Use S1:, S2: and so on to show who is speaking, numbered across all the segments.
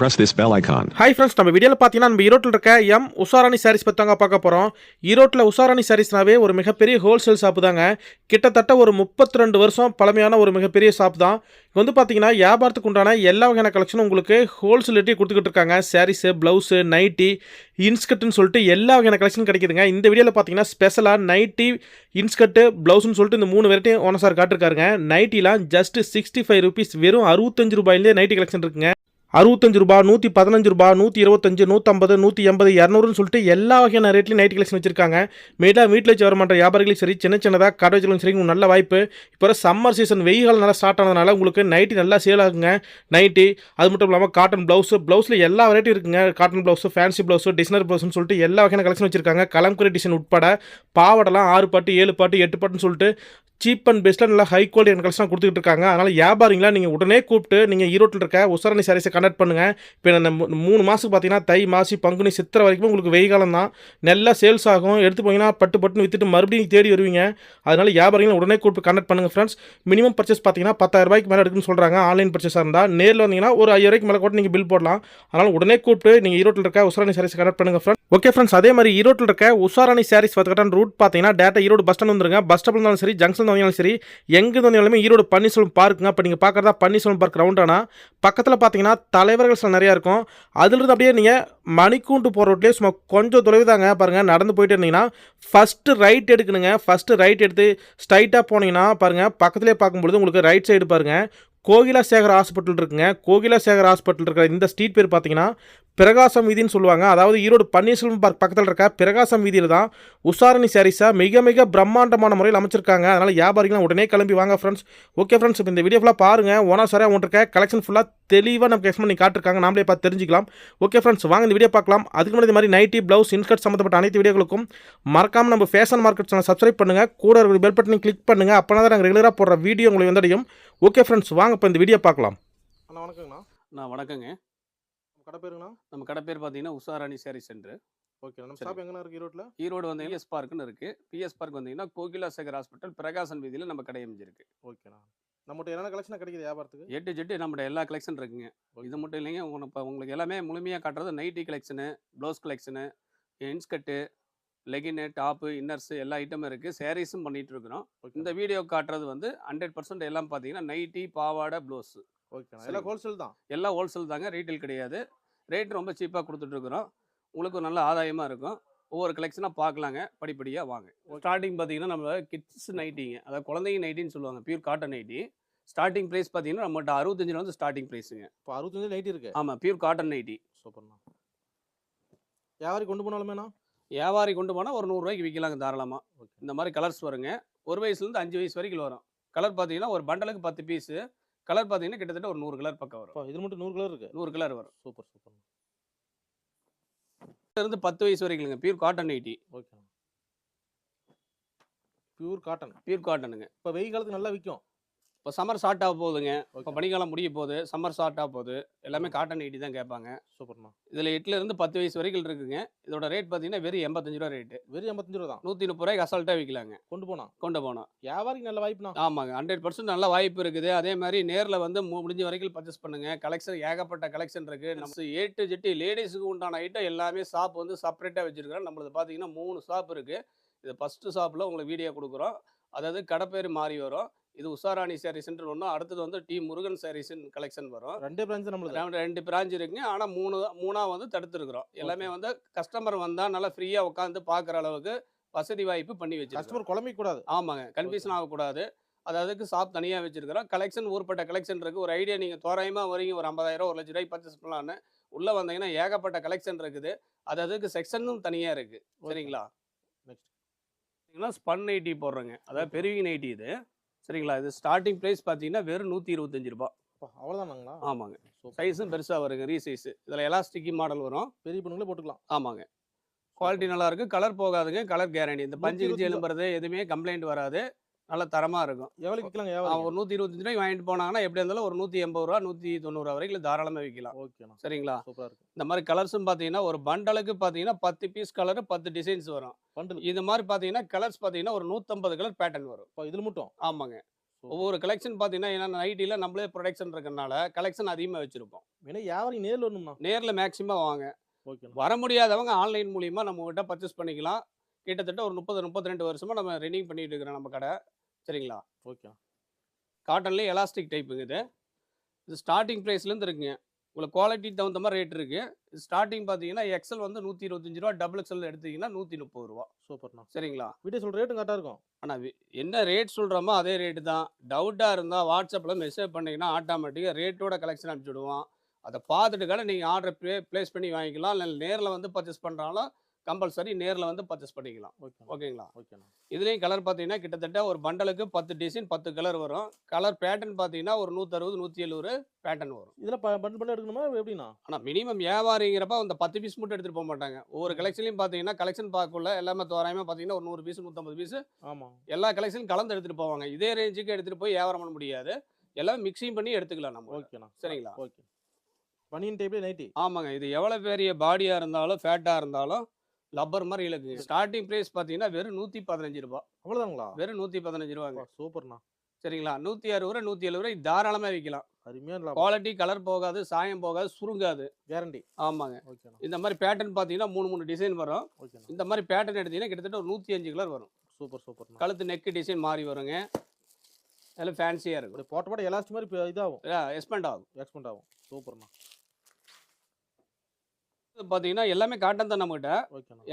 S1: Press this bell icon.
S2: Hi friends நம்ம வீடியோவில் பார்த்தீங்கன்னா நம்ம ஈரோட்டில் இருக்க எம் உஷாராணி சாரீஸ் பற்றி தாங்க பார்க்க போகிறோம் ஈரோட்டில் உஷாராணி சாரீஸ்னாவே ஒரு மிகப்பெரிய ஹோல்சேல் ஷாப்பு தாங்க. கிட்டத்தட்ட ஒரு முப்பத்தி ரெண்டு வருஷம் பழமையான ஒரு மிகப்பெரிய ஷாப் தான். இது வந்து பார்த்தீங்கன்னா வியாபாரத்துக்கு உண்டான எல்லா வகையான கலெக்ஷனும் உங்களுக்கு ஹோல்சேல் கொடுத்துக்கிட்டு இருக்காங்க. சாரீஸு ப்ளவுஸு நைட்டி இன்ஸ்கர்ட்னு சொல்லிட்டு எல்லா வகையான கலெக்ஷனும் கிடைக்குதுங்க. இந்த வீடியோவில் பார்த்தீங்கன்னா ஸ்பெஷலாக நைட்டி இன்ஸ்கர்ட்டு ப்ளவுஸ்னு சொல்லிட்டு இந்த மூணு வெரைட்டி ஓனர் சார் காட்டிருக்காருங்க. நைட்டிலாம் ஜஸ்ட் சிக்ஸ்டி ஃபைவ் ருபீஸ் வெறும் அறுபத்தஞ்சு ரூபாயிலே நைட்டி கலெக்ஷன் இருக்குங்க. அறுபத்தஞ்சு ரூபா நூற்றி பதினஞ்சு ரூபா நூற்றி இருபத்தஞ்சு நூற்றம்பது நூற்றி எண்பது இரநூறுன்னு சொல்லிட்டு எல்லா வகையான ரேட்லையும் நைட் கலெக்ஷன் வச்சிருக்காங்க. மெயினாக வீட்டில் வச்சு வர மாட்ட வியாபாரிகளும் சரி சின்ன சின்னதாக கடை வச்சுகளும் சரி உங்களுக்கு நல்ல வாய்ப்பு. இப்போ சம்மர் சீசன் வெயில் காலம் நல்லா ஸ்டார்ட் ஆனதுனால உங்களுக்கு நைட்டி நல்லா சேல் ஆகுங்க. நைட்டி அது மட்டும் இல்லாமல் காட்டன் ப்ளவுஸு ப்ளவுஸில் எல்லா வெரைட்டி இருக்குங்க. Cotton blouse fancy blouse designer ப்ளவுஸ்னு சொல்லிட்டு எல்லா வகையான கலெக்ஷன் வச்சிருக்காங்க. கலம்குரி டிசைன் உட்பட பாவடெல்லாம் ஆறு பாட்டு ஏழு பாட்டு எட்டு பாட்டுன்னு சொல்லிட்டு சீப் அண்ட் பெஸ்ட்டில் நல்லா ஹை குவாலிட்டி கலெக்ஷன் கொடுத்துட்டு இருக்காங்க. அதனால் வியாபாரிங்களா நீங்கள் உடனே கூப்பிட்டு நீங்கள் ஈரோட்டில் இருக்க உசரணி சாரீஸை கனெக்ட் பண்ணுங்கள் இப்போ இந்த மூணு மாதத்துக்கு பார்த்தீங்கன்னா தை மாசி பங்குனி சித்திரை வரைக்கும் உங்களுக்கு வெயில் காலம் தான். நல்லா சேல்ஸ் ஆகும். எடுத்து போனீங்கன்னா பட்டு பட்டுன்னு வித்துட்டு மறுபடியும் தேடி வருவீங்க. அதனால் வியாபாரிகளை உடனே கூப்பிட்டு கண்டக்ட் பண்ணுங்கள் ஃப்ரெண்ட்ஸ் மினிமம் பர்ச்சேஸ் பார்த்தீங்கன்னா பத்தாயிரம் ரூபாய்க்கு மேலே எடுக்குன்னு சொல்கிறாங்க ஆன்லைன் பர்ச்சேஸாக இருந்தால் நேரில் வந்தீங்கன்னா ஒரு ஐயாயிரம் ரூபாய்க்கு மேலே கூட நீங்கள் பில் போடலாம். அதனால் உடனே கூப்பிட்டு நீங்கள் ஈரோட்டில் இருக்க உசரணி சாரீஸ் கண்டக்ட் பண்ணுங்கள் ஃப்ரெண்ட்ஸ் ஓகே ஃப்ரெண்ட்ஸ் அதே மாதிரி ஈரோட்டில் இருக்க உஷாராணி சாரீஸ் பார்த்துக்கிட்டா ரூட் பார்த்தீங்கன்னா டேட்டா ஈரோடு பஸ் ஸ்டாண்ட் வந்துருங்க பஸ் ஸ்டாப்ல இருந்தாலும் சரி ஜங்ஷன் வந்தாலும் சரி எங்கே வந்தாலுமே ஈரோடு பன்னீர்செல்வம் பார்க்குங்க இப்போ நீங்கள் பார்க்குறதா பன்னீர்செல்வம் பார்க் ரவுண்டானா பக்கத்தில் பார்த்தீங்கன்னா தலைவர்கள் சில நிறையா இருக்கும். அதுலேருந்து அப்படியே நீங்கள் மணிக்கூண்டு போகிற ரோட்லேயே சும்மா கொஞ்சம் தொலைவு தாங்க. பாருங்கள் நடந்து போயிட்டு இருந்தீங்கன்னா ஃபஸ்ட்டு ரைட் எடுக்கணுங்க. ஃபஸ்ட்டு ரைட் எடுத்து ஸ்ட்ரைட்டாக போனீங்கன்னா பாருங்கள் பக்கத்துலேயே பார்க்கும்பொழுது உங்களுக்கு ரைட் சைடு பாருங்கள் கோகிலாசேகர் ஹாஸ்பிட்டல் இருக்குங்க. கோகிலாசேகர் ஹாஸ்பிட்டல் இருக்கிற இந்த ஸ்ட்ரீட் பேர் பார்த்தீங்கன்னா பிரகாசம் வீதின்னு சொல்லுவாங்க. அதாவது ஈரோடு பன்னீர்செல்வம் பார்க் பக்கத்தில் இருக்க பிரகாசம் வீதியில் தான் உஷாரணி சாரீஸாக மிக மிக பிரம்மாண்டமான முறையில் அமைச்சிருக்காங்க. அதனால் வியாபாரிகள் உடனே கிளம்பி வாங்க ஃப்ரெண்ட்ஸ் ஓகே ஃப்ரெண்ட்ஸ் இப்போ இந்த வீடியோ ஃபுல்லாக பாருங்கள் ஓனா சாரே அவங்கள்ட்ட இருக்க கலெக்ஷன் ஃபுல்லாக தெளிவாக நமக்கு எக்ஸ்பிளைன் பண்ணி காட்டிருக்காங்க. நாமளே பார்த்து தெரிஞ்சிக்கலாம். ஓகே ஃப்ரெண்ட்ஸ் வாங்க இந்த வீடியோ பார்க்கலாம். அதுக்கு முன்னாடி இந்த மாதிரி நைட்டி ப்ளவுஸ் இன்ஸ்கர்ட் சம்மந்தப்பட்ட அனைத்து வீடியோகளுக்கும் மறக்காமல் நம்ம ஃபேஷன் மார்க்கெட் சேனல் சப்ஸ்கிரைப் பண்ணுங்கள் கூட இருக்கிற பெல் பட்டனை கிளிக் பண்ணுங்கள் அப்போ தான் நாங்கள் ரெகுலராக போடுற வீடியோ உங்களுக்கு வந்தடையும் ஓகே ஃப்ரெண்ட்ஸ் வாங்க இப்போ இந்த வீடியோ பார்க்கலாம். அண்ணா வணக்கங்கண்ணா.
S3: நான் வணக்கங்க.
S2: கடை பேருங்கண்ணா.
S3: நம்ம கடை பேர் பார்த்தீங்கன்னா உஷாராணி சாரி சென்டர்
S2: ஓகே நம்ம. ஷாப் எங்கண்ணா இருக்குது ஈரோட்டில்
S3: ஈரோடு வந்து பிஎஸ் பார்க்குன்னு இருக்கு. பிஎஸ் பார்க் வந்தீங்கன்னா கோகிலா சேகர் ஹாஸ்பிட்டல் பிரகாசன் வீதியில் நம்ம கடை அமைஞ்சிருக்கு.
S2: ஓகேண்ணா. நம்மகிட்ட என்னென்ன கலெக்ஷன் கிடைக்குது வியாபாரத்துக்கு?
S3: எட்டு ஜெட்டு நம்மகிட்ட எல்லா கலெக்ஷன் இருக்குங்க. இது மட்டும் இல்லைங்க உங்களுக்கு இப்போ உங்களுக்கு எல்லாமே முழுமையாக காட்டுறது nighty collection blouse collection inskirt லெகின்னு top inners எல்லா ஐட்டமும் இருக்குது சாரீஸும் பண்ணிட்டு இருக்கிறோம் இந்த வீடியோ காட்டுறது வந்து ஹண்ட்ரட் பர்சன்ட் எல்லாம் பார்த்தீங்கன்னா நைட்டி பாவாடை ப்ளவுஸு
S2: ஓகேண்ணா எல்லாம் ஹோல்சேல் தான்?
S3: எல்லாம் ஹோல்சேல் தாங்க. ரீட்டைல் கிடையாது. ரேட் ரொம்ப சீப்பாக கொடுத்துட்ருக்குறோம் உங்களுக்கு நல்ல ஆதாயமாக இருக்கும். ஒவ்வொரு கலெக்ஷனாக பார்க்கலாங்க படிப்படியாக வாங்க. ஸ்டார்டிங் பார்த்தீங்கன்னா நம்ம கிட்ஸ் நைட்டிங்க அதாவது குழந்தைங்க நைட்டின்னு சொல்லுவாங்க. Pure cotton nighty starting price பார்த்தீங்கன்னா நம்மகிட்ட அறுபத்தஞ்சில் வந்து ஸ்டார்டிங் ப்ரைஸுங்க
S2: இப்போ அறுபத்தஞ்சு நைட்டி இருக்கு.
S3: ஆமாம் பியூர் காட்டன் நைட்டி
S2: சூப்பர்ண்ணா. வியாபாரி கொண்டு போனாலுமேண்ணா
S3: வியாபாரி கொண்டு போனால் ஒரு நூறுரூவாய்க்கு விற்கலாங்க தாராளமாக
S2: ஓகே.
S3: இந்த மாதிரி கலர்ஸ் வருங்க. ஒரு வயசுலேருந்து அஞ்சு வயசு வரைக்கும் வரும். கலர் பார்த்தீங்கன்னா ஒரு பண்டலுக்கு பத்து பீஸு கலர் பார்த்தீங்கன்னா கிட்டத்தட்ட ஒரு நூறு கலர் பக்கம் வரும்.
S2: இது மட்டும் நூறு கலர் இருக்கு?
S3: நூறு கலர் வரும்.
S2: Super super.
S3: இருந்து பத்து வயசு வரைக்கும் பியூர் காட்டன் நைட்டி
S2: ஓகேண்ணா பியூர் காட்டன்
S3: பியூர் காட்டனுங்க
S2: இப்போ வெயில் காலத்துக்கு நல்லா விற்கும்
S3: இப்போ சம்மர் ஸ்டார்ட் ஆக போகுதுங்க. இப்போ பனிக்காலம் முடிய போகுது. சம்மர் ஸ்டார்ட் ஆக போகுது. எல்லாமே காட்டன் ஐடி தான் கேட்பாங்க.
S2: சூப்பர்ண்ணா
S3: இதில் எட்டுல இருந்து பத்து வயசு வரைக்கும் இருக்குங்க. இதோட ரேட் பார்த்தீங்கன்னா வெறும் எண்பத்தஞ்சு ரூபா ரேட்டு
S2: வெறும் எண்பத்தஞ்சு ரூபா தான்.
S3: நூற்றி முப்பது ரூபாய்க்கு அசால்ட்டாக விற்கலாங்க
S2: கொண்டு போனா?
S3: கொண்டு போனோம்.
S2: வியாபாரிக்கு நல்ல வாய்ப்புண்ணா?
S3: ஆமாங்க. ஹண்ட்ரட் பர்சன்ட் நல்ல வாய்ப்பு இருக்குது. அதே மாதிரி நேரில் வந்து மு- முடிஞ்ச வரைக்கும் பர்ச்சேஸ் பண்ணுங்க. கலெக்ஷன் ஏகப்பட்ட கலெக்ஷன் இருக்கு. நம்ம ஏ டு ஜெட்டி லேடிஸுக்கு உண்டான ஐட்டம் எல்லாமே ஷாப் வந்து செப்பரேட்டாக வச்சிருக்கிறோம். நம்மளது பார்த்தீங்கன்னா மூணு ஷாப் இருக்கு. இது ஃபர்ஸ்ட் ஷாப்பில் உங்களுக்கு வீடியோ கொடுக்குறோம். அதாவது கடை பேர் மாறி வரும். இது உஷாராணி சாரி சென்டர் ஒன்றும் அடுத்தது வந்து டி முருகன் சாரீஸின் கலெக்ஷன் வரும்.
S2: ரெண்டே பிரான்ச் நம்மளுது.
S3: ரெண்டு- பிரான்ச் இருக்குங்க. ஆனால் மூணு மூணா வந்து தடுத்துருக்குறோம். எல்லாமே வந்து கஸ்டமர் வந்தால் நல்லா ஃப்ரீயாக உட்காந்து பார்க்குற அளவுக்கு வசதி வாய்ப்பு பண்ணி வச்சிருக்கோம்
S2: கஸ்டமர் குழம்பிக்க கூடாது
S3: ஆமாங்க கன்ஃபியூஷன் ஆகக்கூடாது. அது அதுக்கு ஷாப் தனியாக வச்சிருக்கிறோம். கலெக்ஷன் ஊர்பட்ட கலெக்ஷன் இருக்குது ஒரு ஐடியா நீங்கள் தோராயமாக வரீங்க ஒரு ஐம்பதாயிரம் ஒரு லட்ச ரூபாய்க்கு பர்ச்சேஸ் பண்ணலான்னு உள்ளே வந்தீங்கன்னா ஏகப்பட்ட கலெக்ஷன் இருக்குது. அது அதுக்கு செக்ஷனும் தனியாக இருக்குது சரிங்களா?
S2: நெக்ஸ்ட்
S3: ஸ்பன் நைட்டி போடுறோங்க. அதாவது பெருவிங் நைட்டி இது. சரிங்களா? இது ஸ்டார்டிங் ப்ரைஸ் பார்த்தீங்கன்னா வெறும் நூற்றி இருபத்தஞ்சு ரூபா
S2: அவ்வளோதானாங்களா
S3: ஆமாங்க. சைஸும் பெருசாக வருங்க ரீ சைஸ் இதில் எலாஸ்டிக்கி மாடல் வரும்.
S2: பெரிய பொண்ணுங்களே போட்டுக்கலாம்.
S3: ஆமாங்க. குவாலிட்டி நல்லா இருக்கு. கலர் போகாதுங்க கலர் கேரண்டி இந்த பஞ்சு கிஞ்சி
S2: 125
S3: எலும்புறது எதுவுமே கம்ப்ளைண்ட் வராது. நல்ல தரமாக இருக்கும். ஆ,
S2: வியாபாரி
S3: ஒரு நூற்றி இருபத்தஞ்சு ரூபாய்க்கு வாங்கிட்டு போனாங்கன்னா எப்படி இருந்தாலும் ஒரு நூற்றி எண்பது ரூபா நூற்றி தொண்ணூறு வரைக்கும் தாராளமாக விற்கலாம்.
S2: ஓகேண்ணா.
S3: சரிங்களா?
S2: சூப்பராக இருக்கு.
S3: இந்த மாதிரி கலர்ஸும் பார்த்தீங்கன்னா ஒரு பண்டலுக்கு பார்த்தீங்கன்னா பத்து பீஸ் கலரு பத்து டிசைன்ஸ் வரும்.
S2: பண்டில்
S3: இது மாதிரி பார்த்தீங்கன்னா கலர்ஸ் பார்த்தீங்கன்னா ஒரு நூற்றம்பது கலர் பேட்டர்ன் வரும்.
S2: இப்போ இதில் மட்டும்?
S3: ஆமாங்க. ஒவ்வொரு கலெக்ஷன் பார்த்தீங்கன்னா ஏன்னா நைட்டியில் நம்மளே ப்ரொடக்ஷன் இருக்கறனால கலெக்ஷன் அதிகமாக வச்சுருப்போம்.
S2: ஏன்னா வியாபாரி நேரில் வரணும்ண்ணா?
S3: நேரில் மேக்ஸிமம் வாங்க.
S2: ஓகேண்ணா.
S3: வர முடியாதவங்க ஆன்லைன் மூலியமா நம்ம கிட்ட பர்ச்சேஸ் பண்ணிக்கலாம். கிட்டத்தட்ட ஒரு முப்பது முப்பத்தி ரெண்டு வருஷமா நம்ம ரன்னிங் பண்ணிட்டு இருக்கிறோம் நம்ம கடை. சரிங்களா?
S2: ஓகே
S3: காட்டன்லேயே எலாஸ்டிக் டைப்புங்க இது. இது ஸ்டார்டிங் ப்ரைஸ்லேருந்து இருக்குங்க. உங்களுக்கு குவாலிட்டி தகுந்த மாதிரி ரேட் இருக்கு. ஸ்டார்டிங் பார்த்தீங்கன்னா எக்ஸல் வந்து நூற்றி இருபத்தஞ்சு ரூபா டபுள் எக்ஸல் எடுத்தீங்கன்னா நூற்றி முப்பது ரூபா.
S2: சூப்பர்ண்ணா
S3: சரிங்களா?
S2: வீடியோ சொல்கிற ரேட்டும் கரெக்டாக இருக்கும்.
S3: ஆனால் என்ன ரேட் சொல்கிறோமோ அதே ரேட்டு தான். டவுட்டாக இருந்தால் வாட்ஸ்அப்பில் மெசேஜ் பண்ணிங்கன்னா ஆட்டோமேட்டிக்காக ரேட்டோட கலெக்ஷன் அனுப்பிச்சி விடுவோம் அதை பார்த்துட்டு கூட நீங்கள் ஆர்டர் ப்ளே ப்ளேஸ் பண்ணி வாங்கிக்கலாம். இல்லை நேரில் வந்து பர்ச்சேஸ் பண்ணுறாலும் கம்பல்சரி நேரில் வந்து பர்ச்சேஸ் பண்ணிக்கலாம்.
S2: ஓகேண்ணா.
S3: ஓகேங்களா?
S2: ஓகேண்ணா.
S3: இதுலேயும் கலர் பார்த்தீங்கன்னா கிட்டத்தட்ட ஒரு பண்டலுக்கு பத்து டிசைன் பத்து கலர் வரும். கலர் பேட்டர்ன் பார்த்தீங்கன்னா ஒரு நூற்றறுபது நூற்றி எழுபது பேட்டர்ன் வரும்.
S2: இதில் பண்டு பண்ணி எடுக்கணுமா? எப்படிண்ணா?
S3: ஆனால் மினிமம் வியாபாரிங்கிறப்ப அந்த பத்து பீஸ் மட்டும் எடுத்துகிட்டு போக மாட்டாங்க. ஒவ்வொரு கலெக்ஷன்லையும் பார்த்தீங்கன்னா கலெக்ஷன் பார்க்கல எல்லாமே தோராயமாக பார்த்தீங்கன்னா ஒரு நூறு பீஸ் நூற்றம்பது பீஸ்
S2: ஆமாம்
S3: எல்லா கலெக்ஷனும் கலந்து எடுத்துகிட்டு போவாங்க. இதே ரேஞ்சுக்கு எடுத்துகிட்டு போய் வியாபாரம் பண்ண முடியாது. எல்லாம் மிக்சிங் பண்ணி எடுத்துக்கலாம் நம்ம.
S2: ஓகேண்ணா.
S3: சரிங்களா?
S2: ஓகே. பனியன் டைப்லேயே நைட்டி
S3: ஆமாங்க. இது எவ்வளோ பெரிய பாடியாக இருந்தாலும் ஃபேட்டாக இருந்தாலும் லப்பர் மாதிரி இழுக்குங்க ஸ்டார்டிங் ப்ரைஸ் பார்த்தீங்கன்னா வெறும் நூற்றி பதினஞ்சு ரூபா.
S2: அவ்வளோதாங்களா
S3: வெறும் நூற்றி பதினஞ்சு ரூபாங்க
S2: சூப்பர்ண்ணா.
S3: சரிங்களா? நூற்றி அறுபது ரூபா நூற்றி எழுபது ரூபாய் தாராளமாக விற்கலாம்
S2: அருமையான
S3: குவாலிட்டி கலர் போகாது சாயம் போகாது சுருங்காது.
S2: கேரண்டி
S3: ஆமாங்க. இந்த மாதிரி பேட்டர்ன் பார்த்தீங்கன்னா மூணு மூணு டிசைன் வரும். இந்த மாதிரி பேட்டர்ன் எடுத்தீங்கன்னா கிட்டத்தட்ட ஒரு நூற்றி அஞ்சு கலர் வரும்.
S2: சூப்பர் சூப்பர்ண்ணா.
S3: கழுத்து நெக்கு டிசைன் மாறி வருங்க. அதெல்லாம் ஃபேன்சியாக இருக்கும்.
S2: போட்ட போட்ட எலாஸ்டிக் மாதிரி இதாகும்.
S3: எக்ஸ்பெண்ட் ஆகும்.
S2: எக்ஸ்பெண்ட் ஆகும். சூப்பர்ண்ணா.
S3: பார்த்தீங்கன்னா எல்லாமே காட்டன் தான் நம்மகிட்ட.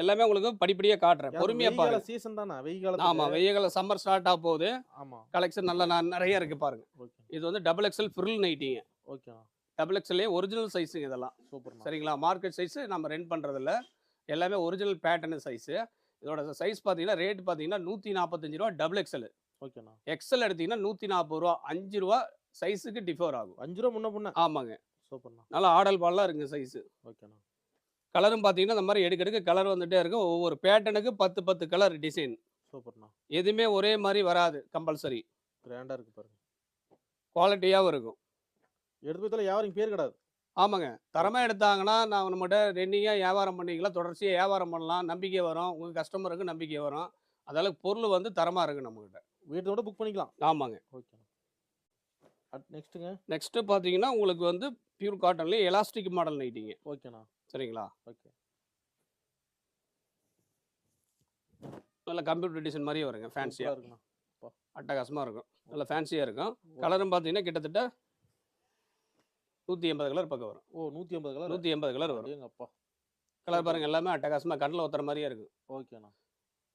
S3: எல்லாமே உங்களுக்கு படிப்படியாக காட்டுறேன். பொறுமையாக பாருங்க.
S2: சீசன் தானே? வெயில் காலத்துல
S3: ஆமாம் வெய்ய காலம் சம்மர் ஸ்டார்ட் ஆக போகுது.
S2: ஆமாம்
S3: கலெக்ஷன் நல்லா நிறைய இருக்கு பாருங்க.
S2: ஓகே
S3: இது வந்து டபுள் எக்ஸ்எல் ஃப்ரில் நைட்டிங்க
S2: ஓகேண்ணா.
S3: டபுள் எக்ஸ்எல்லே ஒரிஜினல் சைஸுங்க இதெல்லாம்.
S2: சூப்பர்ண்ணா.
S3: சரிங்களா? மார்க்கெட் சைஸ் நம்ம ரெண்ட் பண்ணுறதில்ல எல்லாமே ஒரிஜினல் பேட்டர்னு சைஸு இதோட சைஸ் பார்த்தீங்கன்னா ரேட் பார்த்தீங்கன்னா நூற்றி நாற்பத்தஞ்சு ரூபா டபுள் எக்ஸ்எல்
S2: ஓகேண்ணா.
S3: எக்ஸ்எல் எடுத்தீங்கன்னா நூற்றி நாற்பது ரூபா அஞ்சு ரூபா சைஸுக்கு டிஃபர் ஆகும்.
S2: அஞ்சு ரூபா முன்ன முன்ன
S3: ஆமாங்க.
S2: சூப்பர்ண்ணா.
S3: நல்லா ஆடல் பால்லாம் இருக்குங்க சைஸு
S2: ஓகேண்ணா.
S3: கலரும் பார்த்தீங்கன்னா இந்த மாதிரி எடுக்க எடுக்க கலர் வந்துட்டே இருக்கும். ஒவ்வொரு பேட்டர்னுக்கு பத்து பத்து கலர் டிசைன்
S2: சூப்பர்ண்ணா.
S3: எதுவுமே ஒரே மாதிரி வராது கம்பல்சரி
S2: கிராண்டாக இருக்கு பாருங்க.
S3: குவாலிட்டியாகவும் இருக்கும்.
S2: எடுத்து போய் யாரும் பேர் கிடையாது.
S3: ஆமாங்க. தரமாக எடுத்தாங்கன்னா நான் நம்மகிட்ட ரெண்டிங்காக வியாபாரம் பண்ணிக்கலாம் தொடர்ச்சியாக வியாபாரம் பண்ணலாம். நம்பிக்கை வரும். உங்கள் கஸ்டமருக்கு நம்பிக்கை வரும். அதால பொருள் வந்து தரமாக இருக்குது நம்மகிட்ட.
S2: வீட்டோட புக் பண்ணிக்கலாம்.
S3: ஆமாங்க.
S2: ஓகேண்ணா அட் நெக்ஸ்ட்டுங்க
S3: நெக்ஸ்ட்டு பார்த்தீங்கன்னா உங்களுக்கு வந்து பியூர் காட்டன்லேயே எலாஸ்டிக் மாடல் நைட்டிங்க
S2: ஓகேண்ணா
S3: சரிங்களா?
S2: ஓகே.
S3: நல்ல கம்ப்யூட்டர் டிசைன் மாதிரியே வருங்க ஃபேன்சியாக
S2: இருக்குண்ணா.
S3: அட்டகாசமாக இருக்கும். நல்ல ஃபேன்சியாக இருக்கும். கலரும் பார்த்தீங்கன்னா கிட்டத்தட்ட நூற்றி எண்பது கலர் பக்கம் வரும்.
S2: ஓ நூற்றி ஐம்பது கலர்
S3: நூற்றி எண்பது கலர் வரும்.
S2: எங்க அப்பா
S3: கலர் பாருங்க எல்லாமே அட்டகாசமாக கண்ணில் ஒத்துற மாதிரியே இருக்கும்.
S2: ஓகேண்ணா.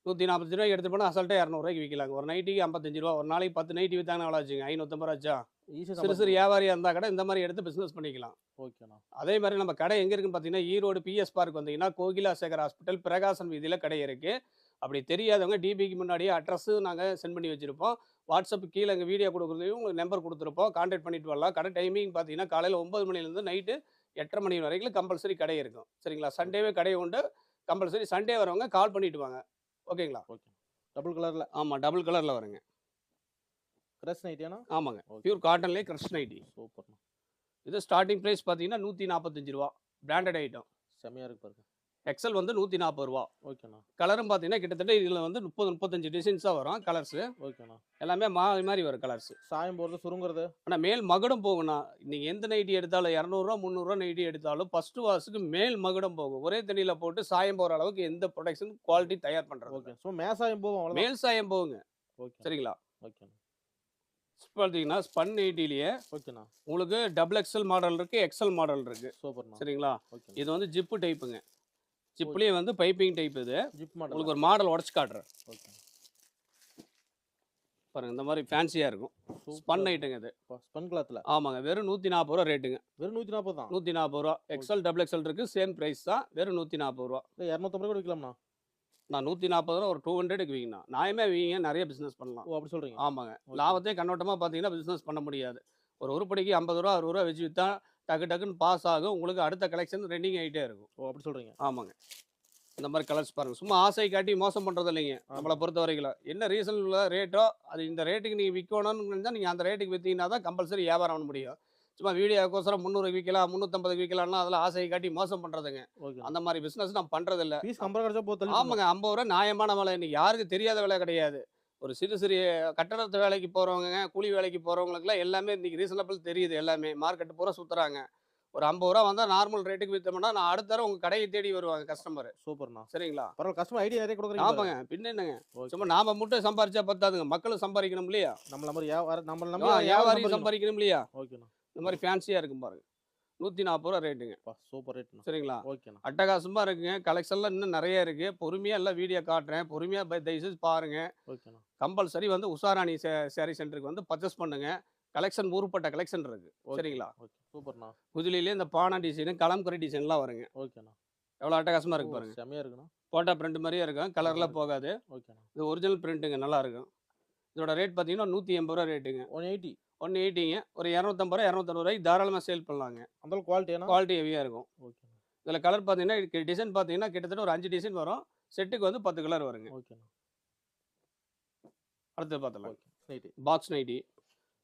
S3: நூற்றி நாற்பத்தஞ்சு ரூபாய்க்கு எடுத்து போனால் அசல்ட்டாக இரநூறுவாய்க்கு விற்கலாங்க ஒரு நைட்டிக்கு ஐம்பத்தஞ்சு ரூபா ஒரு நாளைக்கு பத்து நைட்டி விற்றாங்கன்னா எவ்வளோ ஆச்சுங்க? ஐநூற்றம்பது ரூபா ஆச்சா? சிறு சிறு வியாபாரியாக இருந்தால் கூட இந்த மாதிரி எடுத்து பிஸ்னஸ் பண்ணிக்கலாம்.
S2: ஓகேண்ணா
S3: அதே மாதிரி நம்ம கடை எங்கே இருக்குன்னு பார்த்தீங்கன்னா ஈரோடு பிஎஸ் பார்க் வந்தீங்கன்னா கோகிலா சேகர் ஹாஸ்பிட்டல் பிரகாசன் வீதியில் கடை இருக்குது அப்படி தெரியாதவங்க டிபிக்கு முன்னாடியே அட்ரஸு நாங்கள் சென்ட் பண்ணி வச்சுருப்போம். வாட்ஸ்அப் கீழே எங்கள் வீடியோ கொடுக்குறதையும் உங்களுக்கு நம்பர் கொடுத்துருப்போம். கான்டாக்ட் பண்ணிட்டு வரலாம். கடை டைமிங் பார்த்தீங்கன்னா காலையில் ஒம்பது மணிலேருந்து நைட்டு எட்டரை மணி வரைக்கும் கம்பல்சரி கடை இருக்கும். சரிங்களா? சண்டேவே கடை உண்டு. கம்பல்சரி சண்டே வரவங்க கால் பண்ணிட்டு வாங்க. ஓகேங்களா?
S2: ஓகே. டபுள் கலரில்
S3: ஆமாம் டபுள் கலரில் வருங்க.
S2: க்ரஷ் நைட்டியாண்ணா
S3: ஆமாங்க. பியூர் காட்டன்லேயே கிருஷ்ண நைட்டி
S2: சூப்பர்ண்ணா
S3: இது ஸ்டார்டிங் ப்ரைஸ் பார்த்தீங்கன்னா நூற்றி நாற்பத்தஞ்சு ரூபா. பிராண்டட் ஐட்டம்
S2: செம்மையாக இருக்கு பாருங்க.
S3: எக்ஸல் வந்து நூற்றி நாற்பது ரூபா
S2: ஓகேண்ணா
S3: கலரும் பார்த்தீங்கன்னா கிட்டத்தட்ட இதில் வந்து முப்பது முப்பத்தஞ்சு டிசைன்ஸாக வரும் கலர்ஸு
S2: ஓகேண்ணா
S3: எல்லாமே மாறி மாறி வரும் கலர்ஸ்
S2: சாயம் போகிறது சுருங்குறது?
S3: ஆனால் மேல் மகுடம் போகும்ண்ணா. நீங்கள் எந்த நைட்டி எடுத்தாலும் இரநூறுவா முந்நூறுரூவா நைட்டி எடுத்தாலும் ஃபர்ஸ்ட் வாஷுக்கு மேல் மகுடம் போகும். ஒரே தண்ணியில் போட்டு சாயம் போகிற அளவுக்கு எந்த ப்ரொடக்ஷன் குவாலிட்டி தயார் பண்ணுறது
S2: ஓகே ஸோ மேசாயம் போகும் அவ்வளோ
S3: மேல் சாயம் போகுங்க.
S2: ஓகே
S3: சரிங்களா?
S2: ஓகேண்ணா
S3: பார்த்தீங்கன்னா ஸ்பன் நைட்டிலேயே
S2: ஓகேண்ணா
S3: உங்களுக்கு டபுள் எக்ஸல் மாடல் இருக்குது எக்ஸல் மாடல் இருக்குது
S2: சூப்பர்ண்ணா
S3: சரிங்களா? இது வந்து ஜிப்பு டைப்புங்க ஜிப்லேயே வந்து பைப்பிங் டைப் இது.
S2: ஜிப் மாடல்
S3: உங்களுக்கு ஒரு மாடல் உடச்சு காட்டுறேன்.
S2: ஓகே
S3: பாருங்க இந்த மாதிரி ஃபேன்சியாக இருக்கும். ஸ்பன் ஐட்டுங்க இது.
S2: ஸ்பன் கிளாத்தில்
S3: ஆமாங்க வெறும் நூற்றி நாற்பது ரூபா ரேட்டுங்க
S2: வெறும் நூற்றி நாற்பது தான்
S3: நூற்றி நாற்பது ரூபா எக்ஸல் டபுள் எக்ஸல் இருக்குது சேம் ப்ரைஸ் தான் வெறும் நூற்றி நாற்பது ரூபா
S2: இரநூத்தம்பது கூட விற்கலாம்ண்ணா
S3: நான் நூற்றி நாற்பது ரூபா ஒரு டூ ஹண்ட்ரடுக்கு வீங்கண்ணா நியாயமே வீங்க நிறைய பிஸ்னஸ் பண்ணலாம்.
S2: ஓ அப்படி சொல்கிறீங்க
S3: ஆமாங்க.
S2: Okay.
S3: லாபத்தையே கண்ணோட்டமாக பார்த்தீங்கன்னா பிஸ்னஸ் பண்ண முடியாது. ஒரு உருப்படிக்கு ஐம்பது ரூபா அறுபது ரூபா வச்சு விற்றா டக்கு டக்குன்னு பாஸ் ஆகும் உங்களுக்கு அடுத்த கலெக்ஷன் ரெண்டிங் ஆகிட்டே இருக்கும்.
S2: ஓ அப்படி சொல்கிறீங்க
S3: ஆமாங்க. இந்த மாதிரி கலர்ஸ் பாருங்க. சும்மா ஆசை காட்டி மோசம் பண்ணுறது இல்லைங்க. நம்மளை பொறுத்த வரைக்கும் என்ன ரீசன் உள்ள ரேட்டோ அது இந்த ரேட்டுக்கு நீங்கள் விற்கணும்னு நினைச்சா நீங்கள் அந்த ரேட்டுக்கு விற்றீங்கன்னா தான் கம்பல்சரி வியாபாரம் பண்ண முடியும். சும்மா வீடியோக்கோசரம் முந்நூறு விற்கலாம் முந்நூற்றம்பது விற்கலாம்னா அதில் ஆசை காட்டி மோசம் பண்ணுறதுங்க
S2: ஓகே.
S3: அந்த மாதிரி பிஸ்னஸ் நான் பண்ணுறதில்ல
S2: பீஸ் கம்பரம் கிடச்சா போது தள்ளி
S3: ஆமாங்க. ஐம்பது ரூபா நியாயமான விலை. இன்னைக்கு யாருக்கு தெரியாத விலை கிடையாது. ஒரு சிறு சிறிய கட்டடத்து வேலைக்கு போகிறவங்க கூலி வேலைக்கு போகிறவங்களுக்குலாம் எல்லாமே இன்றைக்கி ரீசனபிள் தெரியுது எல்லாமே. மார்க்கெட்டு பூரா சுற்றுறாங்க ஒரு ஐம்பது ரூபா வந்தால் நார்மல் ரேட்டுக்கு விற்றோம்னா நான் அடுத்த தடவை உங்கள் கடையை தேடி வருவாங்க கஸ்டமர்
S2: சூப்பர்ண்ணா.
S3: சரிங்களா?
S2: பரவாயில்ல கஸ்டமர் ஐடியா நிறைய கொடுக்குறீங்க
S3: ஆமாங்க. பின்ன என்னங்க. சும்மா நாம மட்டும் சம்பாரிச்சா பத்தாதுங்க. மக்களும் சம்பாதிக்கணும் இல்லையா?
S2: நம்மள மாதிரி வியாபார நம்மள
S3: ஆ,
S2: நம்ம
S3: வியாபாரியும் சம்பாதிக்கணும் இல்லையா?
S2: ஓகேண்ணா.
S3: இந்த மாதிரி ஃபேன்சியாக இருக்கும் பாருங்க. நூற்றி நாற்பது ரூபா ரேட்டுங்க.
S2: சூப்பர் ரேட்ண்ணா
S3: சரிங்களா?
S2: ஓகேண்ணா.
S3: அட்டகாசமாக இருக்குங்க. கலெக்ஷன்லாம் இன்னும் நிறைய இருக்குது பொறுமையாக எல்லாம் வீடியோ காட்டுறேன். பொறுமையாக தயவுசெய்து பாருங்க.
S2: ஓகேண்ணா.
S3: கம்பல்சரி வந்து உஷாராணி சே சேரீ சென்டருக்கு வந்து பர்ச்சேஸ் பண்ணுங்க. கலெக்ஷன் ஊருப்பட்ட கலெக்ஷன் இருக்கு.
S2: Okay.
S3: சரிங்களா?
S2: ஓகே. சூப்பர்ண்ணா.
S3: குஜிலிலே இந்த பானா டிசைனு கலம்கரி டிசைன்லாம் வருங்க.
S2: ஓகேண்ணா.
S3: எவ்வளோ அட்டகாசமாக இருக்கு பாருங்க.
S2: செமையா இருக்குண்ணா.
S3: போட்டோ பிரிண்ட் மாதிரியே இருக்கும். கலர்லாம் போகாது.
S2: ஓகேண்ணா.
S3: இது ஒரிஜினல் பிரிண்ட்டுங்க நல்லா இருக்கும். இதோட ரேட் பார்த்தீங்கன்னா நூற்றி எண்பது ரூபா ரேட்டுங்க
S2: ஒன் எயிட்டி
S3: ஒன்று எயிட்டிங்க ஒரு இரநூத்தம்பது ரூபா இரநூத்தம்பது ரூபாய்க்கு தாராளமாக சேல் பண்ணலாங்க.
S2: அந்த குவாலிட்டியாண்ணா
S3: குவாலிட்டி ஹெவியாக இருக்கும்.
S2: ஓகேண்ணா
S3: இதில் கலர் பார்த்தீங்கன்னா டிசைன் பார்த்தீங்கன்னா கிட்டத்தட்ட ஒரு அஞ்சு டிசைன் வரும். செட்டுக்கு வந்து பத்து கலர் வருங்க.
S2: ஓகேண்ணா
S3: அடுத்து பார்த்தலாம்
S2: ஓகே நைட்டு
S3: பாக்ஸ் நைட்டி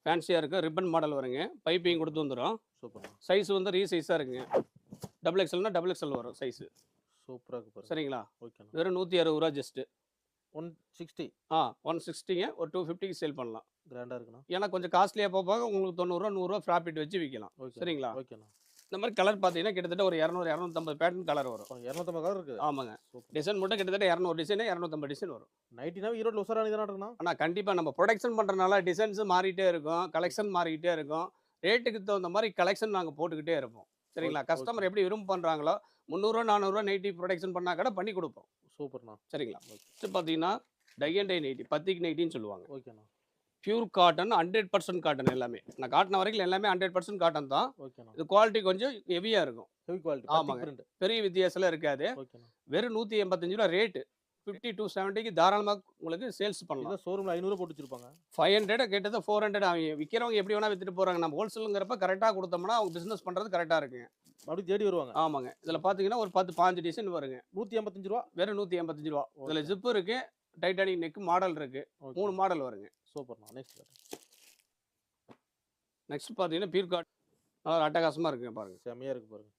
S3: ஃபேன்சியாக இருக்குது ரிப்பன் மாடல் வருங்க. பைப்பிங் கொடுத்து வந்துடும்
S2: சூப்பர்ண்ணா
S3: சைஸ் வந்து ரீ சைஸாக இருக்குங்க டபுள் எக்ஸ்எல்னா டபுள் எக்ஸ்எல் வரும் சைஸு
S2: சூப்பராக இருக்கு
S3: சரிங்களா?
S2: ஓகேண்ணா
S3: வெறும் நூற்றி அறுபது ரூபா ஜஸ்ட்டு
S2: ஒன் சிக்ஸ்டி.
S3: ஆ ஒன் சிக்ஸ்டிங்க ஒரு டூ ஃபிஃப்டிக்கு சேல் பண்ணலாம்.
S2: கிராண்டாக இருக்குண்ணா
S3: ஏன்னா கொஞ்சம் காஸ்ட்லியாக போக உங்களுக்கு தொண்ணூறுரூவா நூறுரூவா ப்ராஃபிட் வச்சு விற்கலாம் சரிங்களா?
S2: ஓகேண்ணா
S3: இந்த மாதிரி கலர் பார்த்தீங்கன்னா கிட்டத்தட்ட ஒரு இரநூறு இரநூத்தம்பது பேட்டர்ன் கலர் வரும்.
S2: இரநூத்தம்பது கலர் இருக்குது
S3: ஆமாங்க. டிசைன் மட்டும் கிட்டத்தட்ட இரநூறு டிசைன் இரநூத்தம்பது டிசைன் வரும்.
S2: நைட்டினா ஈரோட்டில் உசாராணி தானே இருக்குண்ணா?
S3: ஆனால் கண்டிப்பாக நம்ம ப்ரொடக்ஷன் பண்ணுறதுனால டிசைன்ஸ் மாறிட்டே இருக்கும் கலெக்ஷன் மாறிக்கிட்டே இருக்கும். ரேட்டுக்கு தகுந்த மாதிரி கலெக்ஷன் நாங்கள் போட்டுக்கிட்டே இருப்போம். சரிங்களா? கஸ்டமர் எப்படி விரும்ப பண்ணுறாங்களோ முந்நூறுரூவா நானூறுரூவா நைட்டி ப்ரொடக்ஷன் பண்ணால் கூட பண்ணி கொடுப்போம்.
S2: சூப்பர்ண்ணா.
S3: சரிங்களா? இது பார்த்தீங்கன்னா டை அண்ட் டை நைட்டி பத்திக்கு நைட்டின்னு சொல்லுவாங்க.
S2: ஓகேண்ணா.
S3: Pure cotton hundred percent cotton எல்லாமே. நான் காட்டின வரைக்கும் எல்லாமே ஹண்ட்ரட் பர்சன்ட் காட்டன் தான். இது குவாலிட்டி கொஞ்சம் ஹெவியாக இருக்கும்.
S2: ஹெவி குவாலிட்டி
S3: ஆமாங்க. பெரிய வித்தியாசம்லாம் இருக்காது. வெறும் நூற்றி எண்பத்தஞ்சு ரூபா ரேட்டு ஃபிஃப்டி டூ செவன்ட்டிக்கு தாராளமாக உங்களுக்கு சேல்ஸ் பண்ணலாம்.
S2: ஷோரூமில் ஐநூறு போட்டு வச்சிருப்பாங்க.
S3: ஃபைவ் ஹண்ட்ரட் கேட்டது ஃபோர் ஹண்ட்ரட் அவங்க விற்கிறவங்க எப்படி வேணா வித்துட்டு போகிறாங்க நம்ம ஹோல்சேலுங்கிறப்ப கரெக்டாக கொடுத்தோம்னா அவங்க பிஸ்னஸ் பண்ணுறது கரெக்டாக இருக்குங்க.
S2: அப்படி தேடி வருவாங்க.
S3: ஆமாங்க. இதில் பார்த்தீங்கன்னா ஒரு பத்து பாஞ்சு டிசைன் வருங்க.
S2: நூற்றி எண்பத்தஞ்சு ரூபா?
S3: வெறும் நூற்றி எண்பத்தஞ்சு ரூபா. இதில். ஜிப்பு இருக்கு டைட்டானிக் நெக் மாடல் இருக்கு. மூணு மாடல் வருங்க.
S2: சூப்பர்ண்ணா நெக்ஸ்ட்
S3: நெக்ஸ்ட் பார்த்தீங்கன்னா பீர் காட் நல்லா அட்டகாசமாக இருக்குங்க பாருங்க.
S2: செமையா இருக்கு பாருங்க.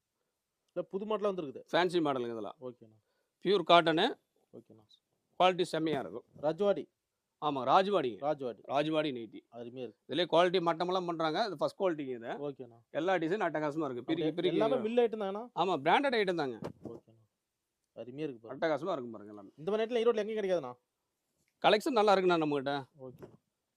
S2: இல்லை புது மாடலாக வந்துருக்குது.
S3: ஃபேன்சி மாடலுங்க இதெல்லாம்.
S2: ஓகேண்ணா.
S3: பியூர் காட்டனு
S2: ஓகேண்ணா.
S3: குவாலிட்டி செம்மையாக இருக்கும்.
S2: ரஜ்வாடி.
S3: ஆமாம் ராஜ்வாடிங்க
S2: ராஜ்வாடி
S3: ராஜ்வாடி நைட்டி
S2: அருமையாக இருக்கு.
S3: இதுலேயே குவாலிட்டி மட்டமெல்லாம் பண்ணுறாங்க இது ஃபஸ்ட் குவாலிட்டிங்க இது.
S2: ஓகேண்ணா.
S3: எல்லா டிசைன் அட்டகாசமாக இருக்குது பிரிக்கி
S2: அப்படியே? எல்லாமே
S3: பிரிக்கி
S2: மில் ஐட்டம் தாங்கண்ணா
S3: ஆமாம் பிராண்டட் ஐட்டம் தாங்க.
S2: ஓகேண்ணா. அருமையாக இருக்கு பாருங்க.
S3: அட்டகாசமாக இருக்கும் பாருங்க எல்லாமே.
S2: இந்த மாதிரி நேரத்தில் ஈரோட்டில் எங்கேயும் கிடைக்காதுண்ணா?
S3: கலெக்ஷன் நல்லா இருக்குண்ணா நம்மகிட்ட.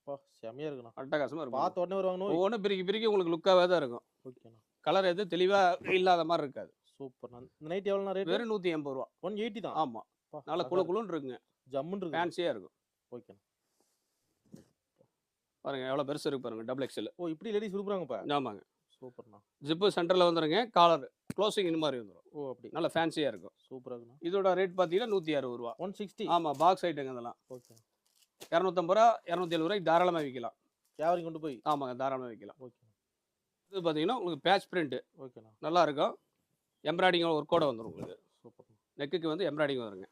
S2: பா செமையாக இருக்குண்ணா.
S3: அட்டகாசமாக இருக்கும்.
S2: பார்த்த உடனே வருவாங்க நோய்.
S3: ஒவ்வொன்றும் பிரிக்கி பிரிக்கி உங்களுக்கு லுக்காகவே தான் இருக்கும்.
S2: ஓகேண்ணா.
S3: கலர் எது தெளிவாக இல்லாத மாதிரி இருக்காது.
S2: சூப்பர்ண்ணா. இந்த நைட் எவ்வளோண்ணா ரேட்
S3: வெறும் நூற்றி எண்பது ரூபா.
S2: ஒன் எயிட்டி தான்.
S3: ஆமாம் நல்லா
S2: இருக்கு.
S3: குளுன்னு இருக்குங்க.
S2: ஜம்முன்னு
S3: ஃபேன்சியாக இருக்கும்.
S2: ஓகேண்ணா.
S3: பாருங்க எவ்வளோ பெருசு இருக்கு பாருங்க டபுள் எக்ஸல்
S2: ஓ இப்படி லேடிஸ் விரும்புறாங்கப்பா
S3: ஆமாங்க.
S2: சூப்பர்ண்ணா.
S3: ஜிப்பு சென்டரில் வந்துருங்க காலர் க்ளோசிங் இந்த மாதிரி வந்துடும்
S2: ஓ அப்படி.
S3: நல்லா ஃபேன்சியாக இருக்கும்.
S2: சூப்பராக
S3: இதோட ரேட் பார்த்தீங்கன்னா நூற்றி அறுபது ரூபா.
S2: ஒன் சிக்ஸ்டி
S3: ஆமாம் பாக்ஸ் ஐட்டங்க இதெல்லாம்.
S2: ஓகே.
S3: இரநூத்தம்பது ரூபா இரநூத்தி எழுபது ரூபாய்க்கு தாராளமாக விற்கலாம்
S2: வியாபாரி கொண்டு போய்?
S3: ஆமாங்க தாராளமாக விற்கலாம்
S2: ஓகே.
S3: இது பார்த்தீங்கன்னா உங்களுக்கு பேட்ச் பிரிண்ட்டு
S2: ஓகேண்ணா.
S3: நல்லா இருக்கும். எம்ப்ராய்டிங் ஒர்க்கோட வந்துடும் உங்களுக்கு.
S2: சூப்பர்ண்ணா.
S3: நெக்குக்கு வந்து எம்ப்ராய்டிங் வருங்க.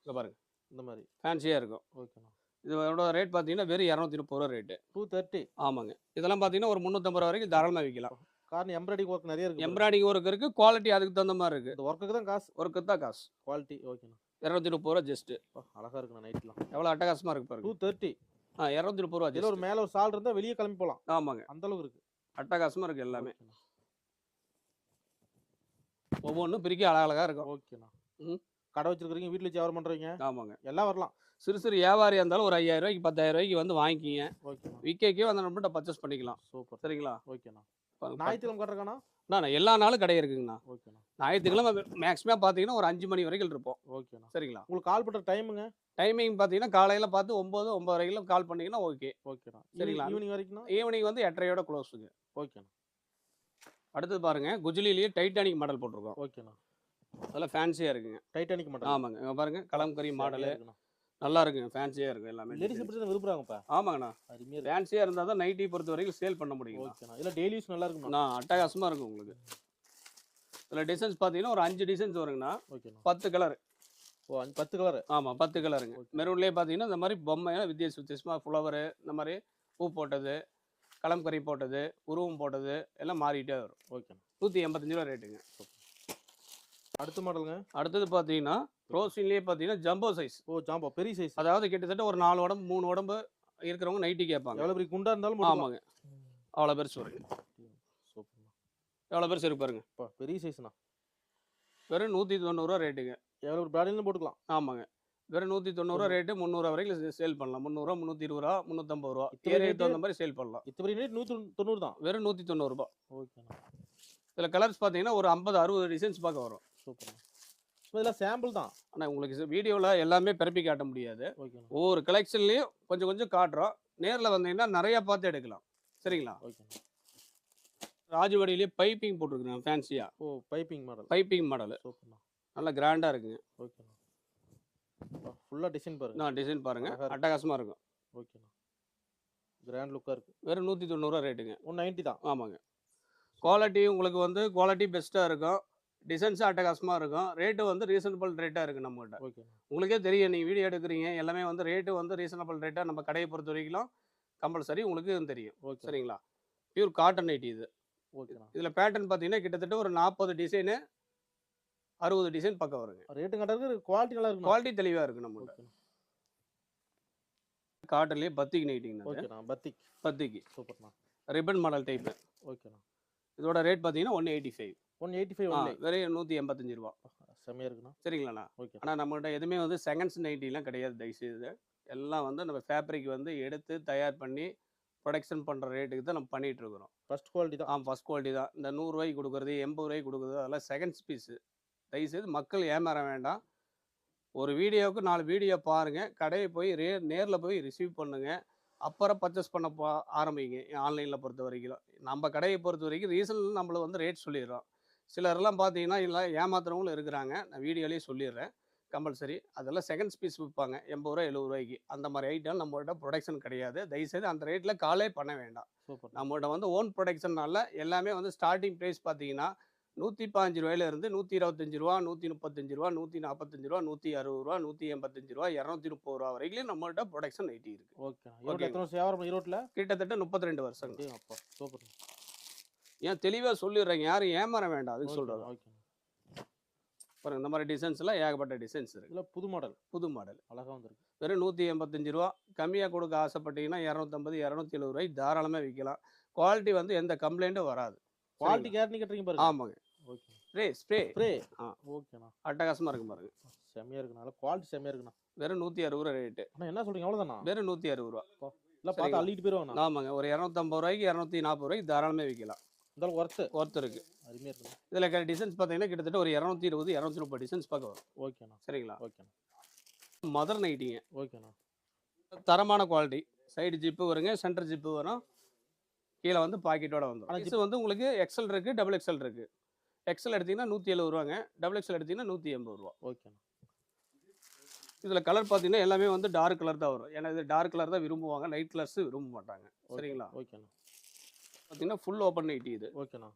S3: இங்கே பாருங்க.
S2: இந்த மாதிரி.
S3: ஃபேன்சியாக இருக்கும்.
S2: ஓகேண்ணா.
S3: இதோட ரேட் பார்த்தீங்கன்னா வெறும் இரநூத்தி முப்பது ரூபா ரேட்டு
S2: டூ தேர்ட்டி
S3: ஆமாங்க. இதெல்லாம் பார்த்தீங்கன்னா ஒரு முந்நூற்றம்பது ரூபா வரைக்கும் தாராளமாக விற்கலாம்.
S2: காரணம் எம்ப்ராய்டிங் ஒர்க் நிறைய இருக்கு. பாருங்க.
S3: எம்ப்ராய்டிங் ஒர்க் இருக்குது குவாலிட்டி அதுக்கு தகுந்த மாதிரி இருக்குது
S2: ஒர்க்குக்கு தான் காசு.
S3: ஒர்க்கு தான் காசு.
S2: குவாலிட்டி ஓகேண்ணா
S3: இரநூத்தி முப்பது ரூபா ஜஸ்ட்டு
S2: பா, அழகா இருக்குண்ணா நைட்லாம்
S3: எவ்வளோ அட்டகாசமாக இருக்கு
S2: டூ
S3: பாருங்க
S2: தேர்ட்டி
S3: ஆ இரநூத்தி முப்பது ரூபா
S2: ஒரு. மேலே ஒரு சால் இருந்தால் வெளியே கிளம்பி போகலாம்
S3: ஆமாங்க.
S2: அந்த அளவுக்கு இருக்கு.
S3: அட்டகாசமாக இருக்குது எல்லாமே. ஒவ்வொன்றும் பிரிக்க அழகழகாக இருக்கும்.
S2: ஓகேண்ணா
S3: ம்.
S2: கடை வச்சிருக்கிறீங்க வீட்டில் வியாபாரம் பண்ணுறீங்க
S3: ஆமாங்க.
S2: எல்லாம் வரலாம்.
S3: சிறு சிறு வியாபாரியாக இருந்தாலும் ஒரு ஐயாயிரம் ரூபாய்க்கு பத்தாயிரம் ரூபாய்க்கு வந்து வாங்கிக்கிங்க.
S2: ஓகேண்ணா.
S3: விற்கக்கே வந்து நம்மகிட்ட பர்ச்சேஸ் பண்ணிக்கலாம்.
S2: சூப்பர்.
S3: சரிங்களா?
S2: ஓகேண்ணா. ஞாயிற்றுக்கிழமை கட்டுறக்காண்ணா
S3: அண்ணா, எல்லா நாளும் கடை இருக்குங்கண்ணா.
S2: ஓகேண்ணா.
S3: ஞாயிற்றுக்கிழமை மேக்ஸிமம் பார்த்தீங்கன்னா ஒரு அஞ்சு மணி வரைக்கும் இருப்போம்.
S2: ஓகேண்ணா.
S3: சரிங்களா?
S2: உங்களுக்கு கால் பண்ணுற டைமுங்க
S3: டைமிங் பார்த்தீங்கன்னா காலையில் பார்த்து ஒம்பது ஒம்பது வரைக்கும் கால் பண்ணீங்கன்னா ஓகே
S2: ஓகேண்ணா.
S3: சரிங்களா.
S2: ஈவினிங் வரைக்கும்னா
S3: ஈவினிங் வந்து எட்டரையோட க்ளோஸுங்க
S2: ஓகேண்ணா.
S3: அடுத்தது பாருங்க குஜிலிலேயே டைட்டானிக் மாடல் போட்டிருக்கோம்.
S2: ஓகேண்ணா.
S3: அதெல்லாம் ஃபேன்சியாக இருக்குங்க.
S2: டைட்டானிக் மட்டும்
S3: ஆமாங்க. பாருங்க கலம்கரி மாடலு நல்லா இருக்குங்க ஃபேன்சியாக இருக்கும் எல்லாமே
S2: லேடிஸ் இப்படி தான் விரும்புறாங்கப்பா?
S3: ஆமாங்கண்ணா.
S2: அருமையாக
S3: ஃபேன்சியாக இருந்தால் தான் நைட்டி பொறுத்த வரைக்கும் சேல் பண்ண முடியும்
S2: ஓகேண்ணா இல்லை டெய்லி யூஸ் நல்லா இருக்குண்ணா
S3: நான் அட்டகாசமாக இருக்கும் உங்களுக்கு. இதில் டிசைன்ஸ் பார்த்தீங்கன்னா ஒரு அஞ்சு டிசைன்ஸ் வருங்கண்ணா.
S2: ஓகேண்ணா
S3: பத்து கலர்
S2: ஓ அஞ்சு பத்து கலர்
S3: ஆமாம் பத்து கலருங்க. மெரூன்லேயே பார்த்தீங்கன்னா இந்த மாதிரி பொம்மையெல்லாம் வித்தியாச வித்தியாசமாக ஃப்ளவரு இந்த மாதிரி பூ போட்டது கலம்கரி போட்டது உருவம் போட்டது எல்லாம் மாறிட்டே வரும்.
S2: ஓகேண்ணா
S3: நூற்றி எண்பத்தஞ்சு ரூபா ரேட்டுங்க
S2: அடுத்த மாடலுங்க?
S3: அடுத்தது பார்த்தீங்கன்னா ரோஸ்வின்லேயே பார்த்தீங்கன்னா ஜம்போ சைஸ்
S2: ஓ ஜாம்பா பெரிய சைஸ்
S3: அதாவது கிட்டத்தட்ட ஒரு நாலு உடம்பு மூணு உடம்பு இருக்கிறவங்க நைட்டி கேட்பாங்க.
S2: எவ்வளவு பெரிய குண்டா இருந்தாலும்.
S3: ஆமாங்க. அவ்வளோ பெருசு
S2: சூப்பர்ண்ணா
S3: எவ்வளோ பெருசு இருக்கு பாருங்க.
S2: பெரிய சைஸ்ண்ணா
S3: வெறும் நூற்றி தொண்ணூறுரூவா ரேட்டுங்க
S2: எவ்வளவு பிராடிலும் போட்டுக்கலாம்.
S3: ஆமாங்க. வெறும் நூற்றி தொண்ணூறுரூவா ரேட்டு முந்நூறுவா வரைக்கும் சேல் பண்ணலாம். முந்நூறுவா முந்நூற்றி இருபது ரூபா முந்நூற்றம்பது ரூபா.
S2: இத்தனை
S3: ஏரியாவுக்கு
S2: rate?
S3: தகுந்த மாதிரி சேல் பண்ணலாம்.
S2: இத்த பெரிய ரேட் நூத்தி தொண்ணூறு தான்?
S3: வெறும் நூற்றி தொண்ணூறுபா
S2: ஓகேண்ணா.
S3: இதில் கலர்ஸ் பார்த்தீங்கன்னா ஒரு ஐம்பது அறுபது டிசைன்ஸ் பார்க்க வரும்.
S2: சும்மா இதெல்லாம் சாம்பிள் தான்.
S3: ஆனால் உங்களுக்கு வீடியோவில் எல்லாமே பிறப்பி காட்ட முடியாது. ஒவ்வொரு கலெக்ஷன்லேயும் கொஞ்சம் கொஞ்சம் காட்டுறோம். நேரில் வந்தீங்கன்னா நிறையா பார்த்து எடுக்கலாம். சரிங்களா?
S2: ஓகேண்ணா
S3: ராஜவாடியிலேயே பைப்பிங் போட்டிருக்குறேன் ஃபேன்சியாக
S2: ஓ பைப்பிங் மாடல்
S3: பைப்பிங் மாடல்
S2: சூப்பர்ண்ணா
S3: நல்லா கிராண்டாக இருக்குங்க.
S2: ஓகேண்ணா ஃபுல்லா டிசைன் பாருங்க.
S3: நான் டிசைன் பாருங்க.
S2: அழகா இருக்கு.
S3: அட்டகாசமாக இருக்கும்.
S2: ஓகேண்ணா கிராண்ட் லுக்கா இருக்கு.
S3: வெறும் நூற்றி தொண்ணூறுரூவா ரேட்டுங்க
S2: ஒன் நைன்ட்டி தான்.
S3: ஆமாங்க. குவாலிட்டி உங்களுக்கு வந்து குவாலிட்டி பெஸ்ட்டாக இருக்கும். டிசைன்ஸும் அட்டகாசமாக இருக்கும். ரேட்டு வந்து ரீசனபிள் ரேட்டாக இருக்குது நம்மகிட்ட.
S2: ஓகேண்ணா
S3: உங்களுக்கே தெரியும் நீங்கள் வீடியோ எடுக்கிறீங்க எல்லாமே வந்து ரேட்டு வந்து ரீசனபிள் ரேட்டாக நம்ம கடையை பொறுத்த வரைக்கும் கம்பல்சரி உங்களுக்கு தெரியும்.
S2: ஓகே.
S3: சரிங்களா? பியூர் காட்டன் நைட்டி இது.
S2: ஓகேண்ணா
S3: இதில் பேட்டர்ன் பார்த்தீங்கன்னா கிட்டத்தட்ட ஒரு நாற்பது டிசைனு அறுபது டிசைன் பக்கம் வருங்க.
S2: ரேட்டு கட்டறது குவாலிட்டி நல்லா இருக்கும்?
S3: குவாலிட்டி தெளிவாக இருக்குது நம்மகிட்ட.
S2: ஓகேண்ணா
S3: காட்டன்லேயே பத்திக்கு நைட்டிங்க
S2: ஓகேண்ணா பத்திக்
S3: பத்திக்கு.
S2: சூப்பர்ண்ணா
S3: ரிப்பன் மாடல் டைப்பு
S2: ஓகேண்ணா
S3: இதோட ரேட் பார்த்தீங்கன்னா one eighty five
S2: one eighty five
S3: வெறும் நூற்றி எண்பத்தஞ்சு ரூபா.
S2: செம்மையா இருக்குண்ணா.
S3: சரிங்களாண்ணா.
S2: ஓகே.
S3: ஆனால் நம்மகிட்ட எதுவுமே வந்து செகண்ட்ஸ் நைட்டிலாம் கிடையாது தயவுசெய்து. எல்லாம் வந்து நம்ம ஃபேப்ரிக் வந்து எடுத்து தயார் பண்ணி ப்ரொடக்ஷன் பண்ணுற ரேட்டுக்கு தான் நம்ம பண்ணிகிட்டு இருக்கிறோம்
S2: ஃபர்ஸ்ட் குவாலிட்டி தான்.
S3: ஆ ஃபஸ்ட் குவாலிட்டி தான். இந்த நூறுரூவாய்க்கு கொடுக்குறது எண்பது ரூபாய்க்கு கொடுக்குறது அதெல்லாம் செகண்ட்ஸ் பீஸு தயவுசெய்து மக்கள் ஏமாற வேண்டாம். ஒரு வீடியோவுக்கு நாலு வீடியோ பாருங்கள் கடையை போய் ரே நேரில் போய் ரிசீவ் பண்ணுங்கள் அப்புறம் பர்ச்சேஸ் பண்ண போ ஆரம்பிங்க. ஆன்லைனில் பொறுத்த வரைக்கும் நம்ம கடையை பொறுத்த வரைக்கும் ரீசன் நம்மள வந்து ரேட் சொல்லிடுறோம். சிலர்லாம் பார்த்தீங்கன்னா இல்லை ஏமாத்துறவங்களும் இருக்கிறாங்க. நான் வீடியோலேயே சொல்லிடுறேன். கம்பல்சரி. அதெல்லாம் செகண்ட்ஸ் பீஸ் விற்பாங்க எண்பது ரூபா எழுபது ரூபாய்க்கு. அந்த மாதிரி ஐட்டம் நம்மகிட்ட ப்ரொடக்ஷன் கிடையாது. தயவுசெய்து அந்த ரேட்டில் காலே பண்ண வேண்டாம். நம்மகிட்ட வந்து ஓன் ப்ரொடக்ஷன்னால எல்லாமே வந்து ஸ்டார்டிங் ப்ரைஸ் பார்த்தீங்கன்னா நூற்றி பாஞ்சு ரூபாயிலேருந்து நூற்றி இருபத்தஞ்சு ரூபா நூற்றி முப்பத்தஞ்சு ரூபா நூற்றி நாற்பத்தஞ்சு ரூபா நூற்றி அறுபது ரூபா நூற்றி எண்பத்தஞ்சு ரூபா இரநூத்தி முப்பது ரூபா வரைக்கும் நம்மள்ட்ட ப்ரொடக்ஷன் ஐட்டி இருக்குது
S2: ஓகேண்ணா ஈரோட்டில்
S3: கிட்டத்தட்ட முப்பத்தி ரெண்டு வருஷம்
S2: ஓகே சூப்பர்
S3: ஏன் தெளிவாக சொல்லிடுறேங்க. யாரும் ஏமாற வேண்டாம். அதுக்கு சொல்கிறது பாருங்க இந்த மாதிரி டிசைன்ஸ்லாம் ஏகப்பட்ட டிசைன்ஸ் இருக்குது
S2: இதில் புது மாடல்
S3: புது மாடல்
S2: அழகா வந்திருக்கு.
S3: வெறும் நூற்றி எண்பத்தஞ்சு ரூபா. கம்மியாக கொடுக்க ஆசைப்பட்டீங்கன்னா இரநூத்தம்பது இரநூத்தி எழுபது ரூபாய்க்கு தாராளமாக விற்கலாம். குவாலிட்டி வந்து எந்த கம்ப்ளைண்ட்டும் வராது.
S2: குவாலிட்டி கேரண்டி கட்டுறீங்க பாருங்க.
S3: ஆமாங்க.
S2: ஓகே.
S3: ஸ்ப்ரே ஸ்ப்ரே
S2: ஸ்ப்ரே
S3: ஆ.
S2: ஓகேண்ணா.
S3: அட்டகாசமாக இருக்கும் பாருங்க.
S2: செம்மையா இருக்குண்ணா. குவாலிட்டி செம்மையா இருக்குண்ணா.
S3: வெறும் நூற்றி அறுபது ரூபா ரேட்டு
S2: அண்ணா என்ன சொல்றீங்க? அவ்வளோதாண்ணா
S3: வெறும் நூற்றி அறுபது ரூபா
S2: இல்லை பார்த்து அள்ளிட்டு போயிருவாங்கண்ணா
S3: ஆமாங்க. ஒரு இரநூத்தம்பது ரூபாய்க்கு இரநூத்தி நாற்பது ரூபாய்க்கு தாராளமாக விற்கலாம்.
S2: அளவுக்கு ஒர்த்து
S3: ஒருத்தர் இருக்கு.
S2: அருமையா இருக்குண்ணா
S3: இதில் டிசைன்ஸ் பார்த்தீங்கன்னா கிட்டத்தட்ட ஒரு இரநூத்தி இருபது இரநூத்தி முப்பது டிசைன்ஸ் பார்க்க வரும்.
S2: ஓகேண்ணா.
S3: சரிங்களா?
S2: ஓகேண்ணா.
S3: மதர் நைட்டிங்க
S2: ஓகேண்ணா.
S3: தரமான குவாலிட்டி சைடு ஜிப்பு வருங்க சென்டர் ஜிப்பு வரும். கீழே வந்து பாக்கெட்டோட வந்துடும் இது வந்து உங்களுக்கு எக்ஸல் இருக்கு டபுள் எக்ஸல் இருக்கு. எக்ஸல் எடுத்தீங்கன்னா நூற்றி எழுபது ரூபாங்க. டபுள் எக்ஸல் எடுத்தீங்கன்னா நூற்றி எண்பது ரூபா.
S2: ஓகேண்ணா.
S3: இதில் கலர் பார்த்தீங்கன்னா எல்லாமே வந்து டார்க் கலர் தான் வரும். ஏன்னா இது டார்க் கலர் தான் விரும்புவாங்க. லைட் கலர்ஸ் விரும்ப மாட்டாங்க. சரிங்களா?
S2: ஓகேண்ணா.
S3: பார்த்தீங்கன்னா ஃபுல் ஓப்பன் நைட்டி இது.
S2: ஓகேண்ணா.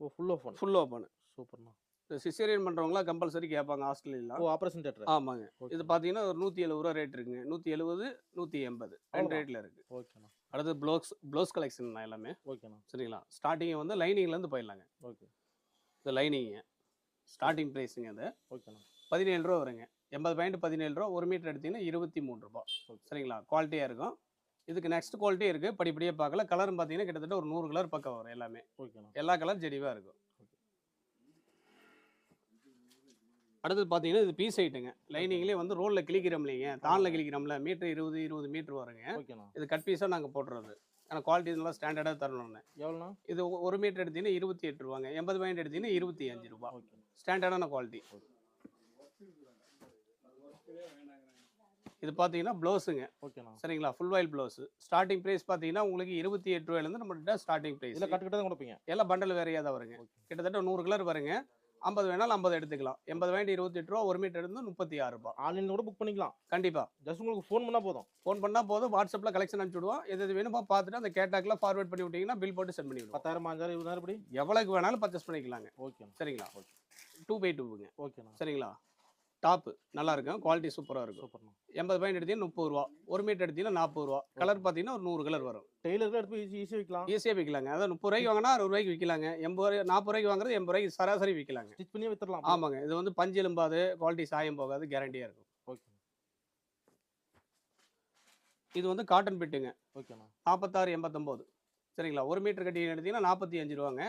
S2: ஓ ஃபுல் ஒன்
S3: ஃபுல் ஓப்பன்
S2: சூப்பர்ண்ணா.
S3: இந்த சிசேரியன் பண்ணுறவங்களாம் கம்பல்சரி கேட்பாங்க ஹாஸ்டல்லாம்
S2: ஓ ஆப்ரேஷன் தேட்டர்
S3: ஆமாங்க. இது பார்த்தீங்கன்னா ஒரு நூற்றி எழுபது ரூபா ரேட் இருக்குங்க. நூற்றி எழுபது நூற்றி எண்பது. ரெண்டு. ரேட்டில் இருக்கு.
S2: ஓகேண்ணா.
S3: அடுத்து ப்ளவுஸ் ப்ளவுஸ் கலெக்ஷன் எல்லாமே.
S2: ஓகேண்ணா.
S3: சரிங்களா? ஸ்டார்டிங் வந்து லைனிங்லேருந்து போயிடலாங்க.
S2: ஓகே.
S3: இது லைனிங்க ஸ்டார்டிங் ப்ரைஸுங்க அது.
S2: ஓகேண்ணா.
S3: பதினேழு ரூபா வருங்க. எண்பது பாயிண்ட் பதினேழு ரூபா ஒரு மீட்டர் எடுத்தீங்கன்னா இருபத்தி மூணு ரூபா. சரிங்களா? குவாலிட்டியாக இருக்கும். இதுக்கு நெக்ஸ்ட் குவாலிட்டி இருக்குது படிப்படியாக பார்க்கல. கலரும் பார்த்தீங்கன்னா கிட்டத்தட்ட ஒரு நூறு கலர் பக்கம் வரும் எல்லாமே. எல்லா கலர் ஜெடிவாக இருக்கும். அடுத்தது பார்த்தீங்கன்னா இது பீஸ் ஐட்டுங்க லைனிங்லேயே வந்து ரோலில் கிளிக்கிறோம் இல்லைங்க. தானில் கிளிக்கிறோம்ல மீட்டர் இருபது இருபது மீட்டர் வருங்க. இது கட் பீஸாக நாங்கள் போட்டுறது. ஏன்னா குவாலிட்டி நல்லா ஸ்டாண்டர்டாக தரணும்னு
S2: எவ்வளோண்ணா?
S3: இது ஒரு மீட்டர் எடுத்தீங்கன்னா இருபத்தி எட்டு ரூபாங்க. எண்பது பாயிண்ட் எடுத்தீங்கன்னா இருபத்தி அஞ்சு ரூபா. ஸ்டாண்டர்டான குவாலிட்டி இது பார்த்தீங்கன்னா ப்ளவுஸுங்க
S2: ஓகேண்ணா.
S3: சரிங்களா? ஃபுல் வாயில் ப்ளவுஸ் ஸ்டார்டிங் ப்ரைஸ் பார்த்தீங்கன்னா உங்களுக்கு இருபத்தி எட்டு ரூபாயிலேருந்து நம்மகிட்ட ஸ்டார்டிங் ப்ரைஸ்
S2: இதில் கட்டு கட்டு தான் கொடுப்பீங்க.
S3: எல்லாம் பண்டல் வேறையாக தான் வருங்க.
S2: ஓகே.
S3: கிட்டத்தட்ட நூறு கலர் வருங்க. ஐம்பது வேணாலும் ஐம்பது எடுத்துக்கலாம். எண்பது வாங்கிட்டு இருபத்தி எட்டு ரூபா ஒரு மீட்டர் இருந்து முப்பத்தி ஆறு ரூபாய்
S2: ஆன்லைனில் கூட புக் பண்ணிக்கலாம்.
S3: கண்டிப்பாக
S2: ஜஸ்ட் உங்களுக்கு ஃபோன் பண்ணால் போதும்.
S3: ஃபோன் பண்ணால் போதும். வாட்ஸ்அப்பில் கலெக்ஷன் அனுப்பிச்சு விடுவோம் எது எது வேணுமோ பார்த்துட்டு அந்த கேட்டாக்கில் ஃபார்வர்ட் பண்ணி விட்டீங்கன்னா பில் போட்டு சென்ட் பண்ணி விடுவோம்
S2: பத்தாயிரம் அஞ்சாயிரம் இருபதாயிரம் இப்படி?
S3: எவ்வளோக்கு வேணாலும் பர்ச்சேஸ் பண்ணிக்கலாங்க.
S2: ஓகேண்ணா.
S3: சரிங்களா? டூ பை டூவுங்க
S2: ஓகேண்ணா.
S3: சரிங்களா? டாப்பு. நல்லா இருக்கும் குவாலிட்டி சூப்பராக இருக்கும்.
S2: சூப்பர்ண்ணா
S3: எண்பது பாயிண்ட் எடுத்தீங்கன்னா முப்பது ரூபா. ஒரு மீட்டர் எடுத்தீங்கன்னா நாற்பது ரூபா. கலர் பார்த்தீங்கன்னா ஒரு நூறு கலர் வரும்.
S2: டெய்லருக்கு எடுத்து ஈஸி ஈஸியாக விற்கலாம்.
S3: ஈஸியாக விற்கலாங்க. அதான் முப்பது ரூபாய்க்கு வாங்கினா அறுபது ரூபாய்க்கு விற்கலாங்க. எண்பது ரூபாய் நாற்பது ரூபாய்க்கு வாங்குறது எண்பது ரூபாய்க்கு சராசரி விற்கலாங்க.
S2: ஸ்டிச் பண்ணி வித்துடலாம்.
S3: ஆமாங்க. இது வந்து பஞ்சு எலும்பாது குவாலிட்டி சாயம் போகாது கேரண்டியாக இருக்கும்.
S2: ஓகே.
S3: இது வந்து காட்டன் பிட்டுங்க.
S2: ஓகேண்ணா
S3: நாற்பத்தாறு எண்பத்தொம்போது. சரிங்களா? ஒரு மீட்டர் கட்டி எடுத்தீங்கன்னா நாற்பத்தி அஞ்சு ரூபாங்க.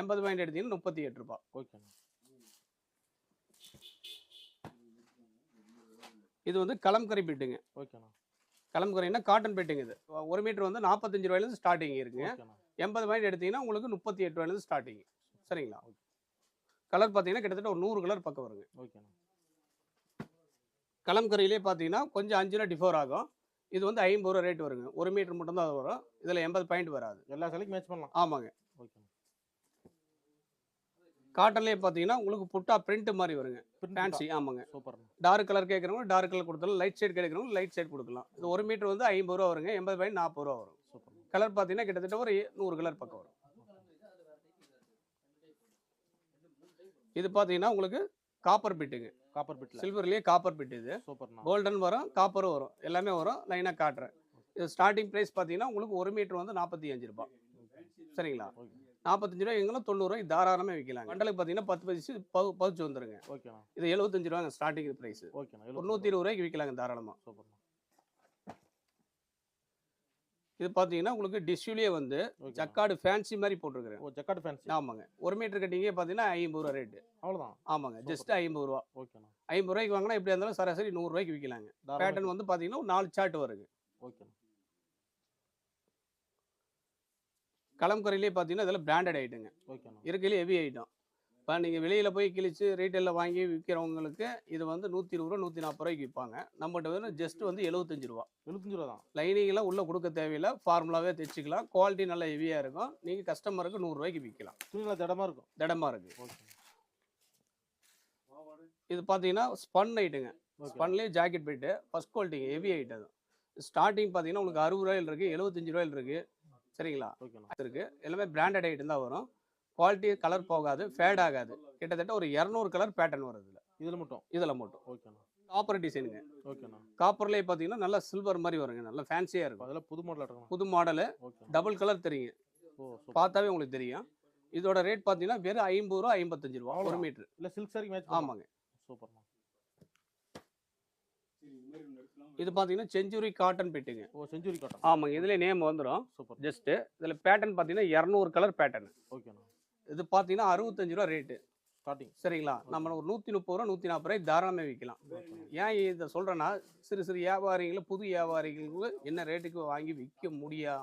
S3: எண்பது பாயிண்ட் எடுத்தீங்கன்னா முப்பத்தி எட்டு ரூபா.
S2: ஓகேண்ணா
S3: இது வந்து கலம்கரி பிட்டுங்க.
S2: ஓகேண்ணா.
S3: கலம்கரின்னா காட்டன் பிட்டுங்க இது. ஒரு மீட்டர் வந்து நாற்பத்தஞ்சு ரூபாயிலேருந்து ஸ்டார்டிங் இருக்குங்க. எண்பது பாயிண்ட் எடுத்தீங்கன்னா உங்களுக்கு முப்பத்தி எட்டு ரூபாயிலேருந்து ஸ்டார்டிங் சரிங்களா? கலர் பார்த்தீங்கன்னா கிட்டத்தட்ட ஒரு நூறு கலர் பக்கம் வருங்க.
S2: ஓகேண்ணா.
S3: கலம்கரியிலே பார்த்தீங்கன்னா கொஞ்சம் அஞ்சு ரூபா டிஃபர் ஆகும். இது வந்து ஐம்பது ரூபா ரேட் வருங்க. ஒரு மீட்டர் மட்டும் தான் அது வரும். இதில் எண்பது பாயிண்ட் வராது.
S2: எல்லா சிலைக்கும் மேட்ச் பண்ணலாம்.
S3: ஆமாங்க. காட்டன்லேயே பார்த்தீங்கன்னா உங்களுக்கு புட்டா பிரிண்ட் மாதிரி வருங்க. ஃபேன்சி ஆமாங்க.
S2: சூப்பர்ண்ணா
S3: டார்க் கலர் கேட்குறவங்க டார்க் கலர் கொடுத்தாலும் லைட் ஷேட் கேட்குறவங்க லைட் ஷேட் கொடுக்கலாம். இது ஒரு மீட்டர் வந்து ஐம்பது ரூபா வருங்க. எண்பது பாயிண்ட் நாற்பது ரூபா வரும்.
S2: சூப்பர்ண்ணா
S3: கலர் பார்த்தீங்கன்னா கிட்டத்தட்ட ஒரு நூறு கலர் பக்கம் வரும். இது பார்த்தீங்கன்னா உங்களுக்கு காப்பர் பிட்டுங்க
S2: காப்பர் பிட்டில்
S3: சில்வர்லேயே காப்பர் பிட் இது.
S2: சூப்பர்ண்ணா
S3: கோல்டன் வரும் காப்பரும் வரும். எல்லாமே வரும். லைனாக காட்டுறேன். இது ஸ்டார்டிங் ப்ரைஸ் பார்த்தீங்கன்னா உங்களுக்கு ஒரு மீட்டர் வந்து நாற்பத்தி அஞ்சு ரூபாய். சரிங்களா? நாற்பத்தஞ்சு ரூபாய் எங்களும் தொண்ணூறுரூவாய்க்கு தாராளமாக விற்கலாம் மண்டலுக்கு பார்த்தீங்கன்னா பத்து பதிச்சு பவு பவுச்சு வந்துருங்க.
S2: ஓகேண்ணா
S3: இது எழுபத்தஞ்சு ரூபாங்க ஸ்டார்டிங் ப்ரைஸ்
S2: ஓகேண்ணா
S3: நூற்றி இருபது ரூபாய்க்கு விற்கலாங்க தாராளமாக
S2: சூப்பர்ண்ணா
S3: இது பார்த்தீங்கன்னா உங்களுக்கு டிஷ்யூலேயே வந்து
S2: ஓகே
S3: ஜக்காடு ஃபேன்சி மாதிரி போட்டிருக்கிறேன்.
S2: ஓ ஜக்காட் ஃபேன்சி
S3: ஆமாங்க. ஒரு மீட்டர் கட்டிங்கே பார்த்தீங்கன்னா ஐம்பது ரூபா ரேட்டு
S2: அவ்வளோதான்
S3: ஆமாங்க. ஜஸ்ட் ஐம்பது ரூபா.
S2: ஓகேண்ணா
S3: ஐம்பது ரூபாய்க்கு வாங்கினா எப்படி இருந்தாலும் சராசரி நூறுரூவாய்க்கு விற்கலாங்க பேட்டர்ன் வந்து பார்த்தீங்கன்னா ஒரு நாலு சார்ட் வருங்க.
S2: ஓகேண்ணா
S3: கலம்கரையிலே பார்த்தீங்கன்னா இதெல்லாம் பிராண்டட் ஐட்டங்க இருக்கையிலே ஹெவி ஐட்டம் இப்போ நீங்கள் வெளியில் போய் கிழிச்சு ரீட்டைலில் வாங்கி விற்கிறவங்களுக்கு இது வந்து நூற்றி இருபது ரூபா நூற்றி நாற்பது ரூபாய்க்கு விற்பாங்க நம்மகிட்ட வந்து ஜஸ்ட் வந்து எழுபத்தஞ்சு ரூபா.
S2: எழுபத்தஞ்சு ரூபா தான்.
S3: லைனிங்லாம் உள்ளே கொடுக்க தேவையில்லை. ஃபார்முலாவே தைச்சிக்கலாம். குவாலிட்டி நல்ல ஹெவியாக இருக்கும். நீங்கள் கஸ்டமருக்கு நூறுரூவாய்க்கு விற்கலாம்
S2: துணியில் திடமா இருக்கும்?
S3: திடமாக இருக்குது
S2: ஓகே
S3: இது பார்த்தீங்கன்னா ஸ்பன் ஐட்டுங்க
S2: ஓகே
S3: ஸ்பன்லேயே ஜாக்கெட் போயிட்டு ஃபஸ்ட் குவாலிட்டிங்க ஹெவி ஐட்டம் ஸ்டார்டிங் பார்த்தீங்கன்னா உங்களுக்கு அறுபது ரூபாயில் இருக்குது எழுபத்தஞ்சு ரூபாயில் இருக்குது சரிங்களா? இருக்குது எல்லாமே பிராண்டட் ஐட்டம் தான் வரும். குவாலிட்டி கலர் போகாது ஃபேட் ஆகாது. கிட்டத்தட்ட ஒரு இரநூறு கலர் பேட்டர்ன் வருது இதில்.
S2: இதில் மட்டும்?
S3: இதில் மட்டும்.
S2: ஓகேண்ணா
S3: காப்பர் டிசைனுங்க
S2: ஓகேண்ணா
S3: காப்பர்லேயே பார்த்தீங்கன்னா நல்லா சில்வர் மாதிரி வருங்க. நல்லா ஃபேன்சியாக இருக்கும்.
S2: அதெல்லாம் புது மாடல் இருக்கணும்
S3: புது மாடலு டபுள் கலர் தெரியுங்க.
S2: சூப்பர்.
S3: பார்த்தாவே உங்களுக்கு தெரியும். இதோட ரேட் பார்த்தீங்கன்னா வெறும் ஐம்பது ரூபா ஐம்பத்தஞ்சு ரூபா ஒரு. மீட்ரு
S2: இல்லை சில்க் சாரி மேட்ச்
S3: ஆமாங்க.
S2: சூப்பர்ண்ணா
S3: இது பார்த்தீங்கன்னா செஞ்சுரி காட்டன் பெட்டுங்க
S2: ஓ செஞ்சுரி காட்டன்
S3: ஆமாங்க இதுல நேம் வந்துடும்
S2: சூப்பர்.
S3: ஜஸ்ட் இதில் பேட்டர்ன் பார்த்தீங்கன்னா இரநூறு கலர் பேட்டர்ன்
S2: ஓகேண்ணா
S3: இது பார்த்தீங்கன்னா அறுபத்தஞ்சு ரூபா ரேட்டு
S2: ஸ்டார்டிங்
S3: சரிங்களா? நம்ம ஒரு நூற்றி முப்பது ரூபா நூற்றி நாற்பது ரூபாய் தாராளமாக விற்கலாம் ஏன் இதை சொல்கிறேன்னா சிறு சிறு வியாபாரிகள் புது வியாபாரிகளுக்கு என்ன ரேட்டுக்கு வாங்கி விற்க முடியா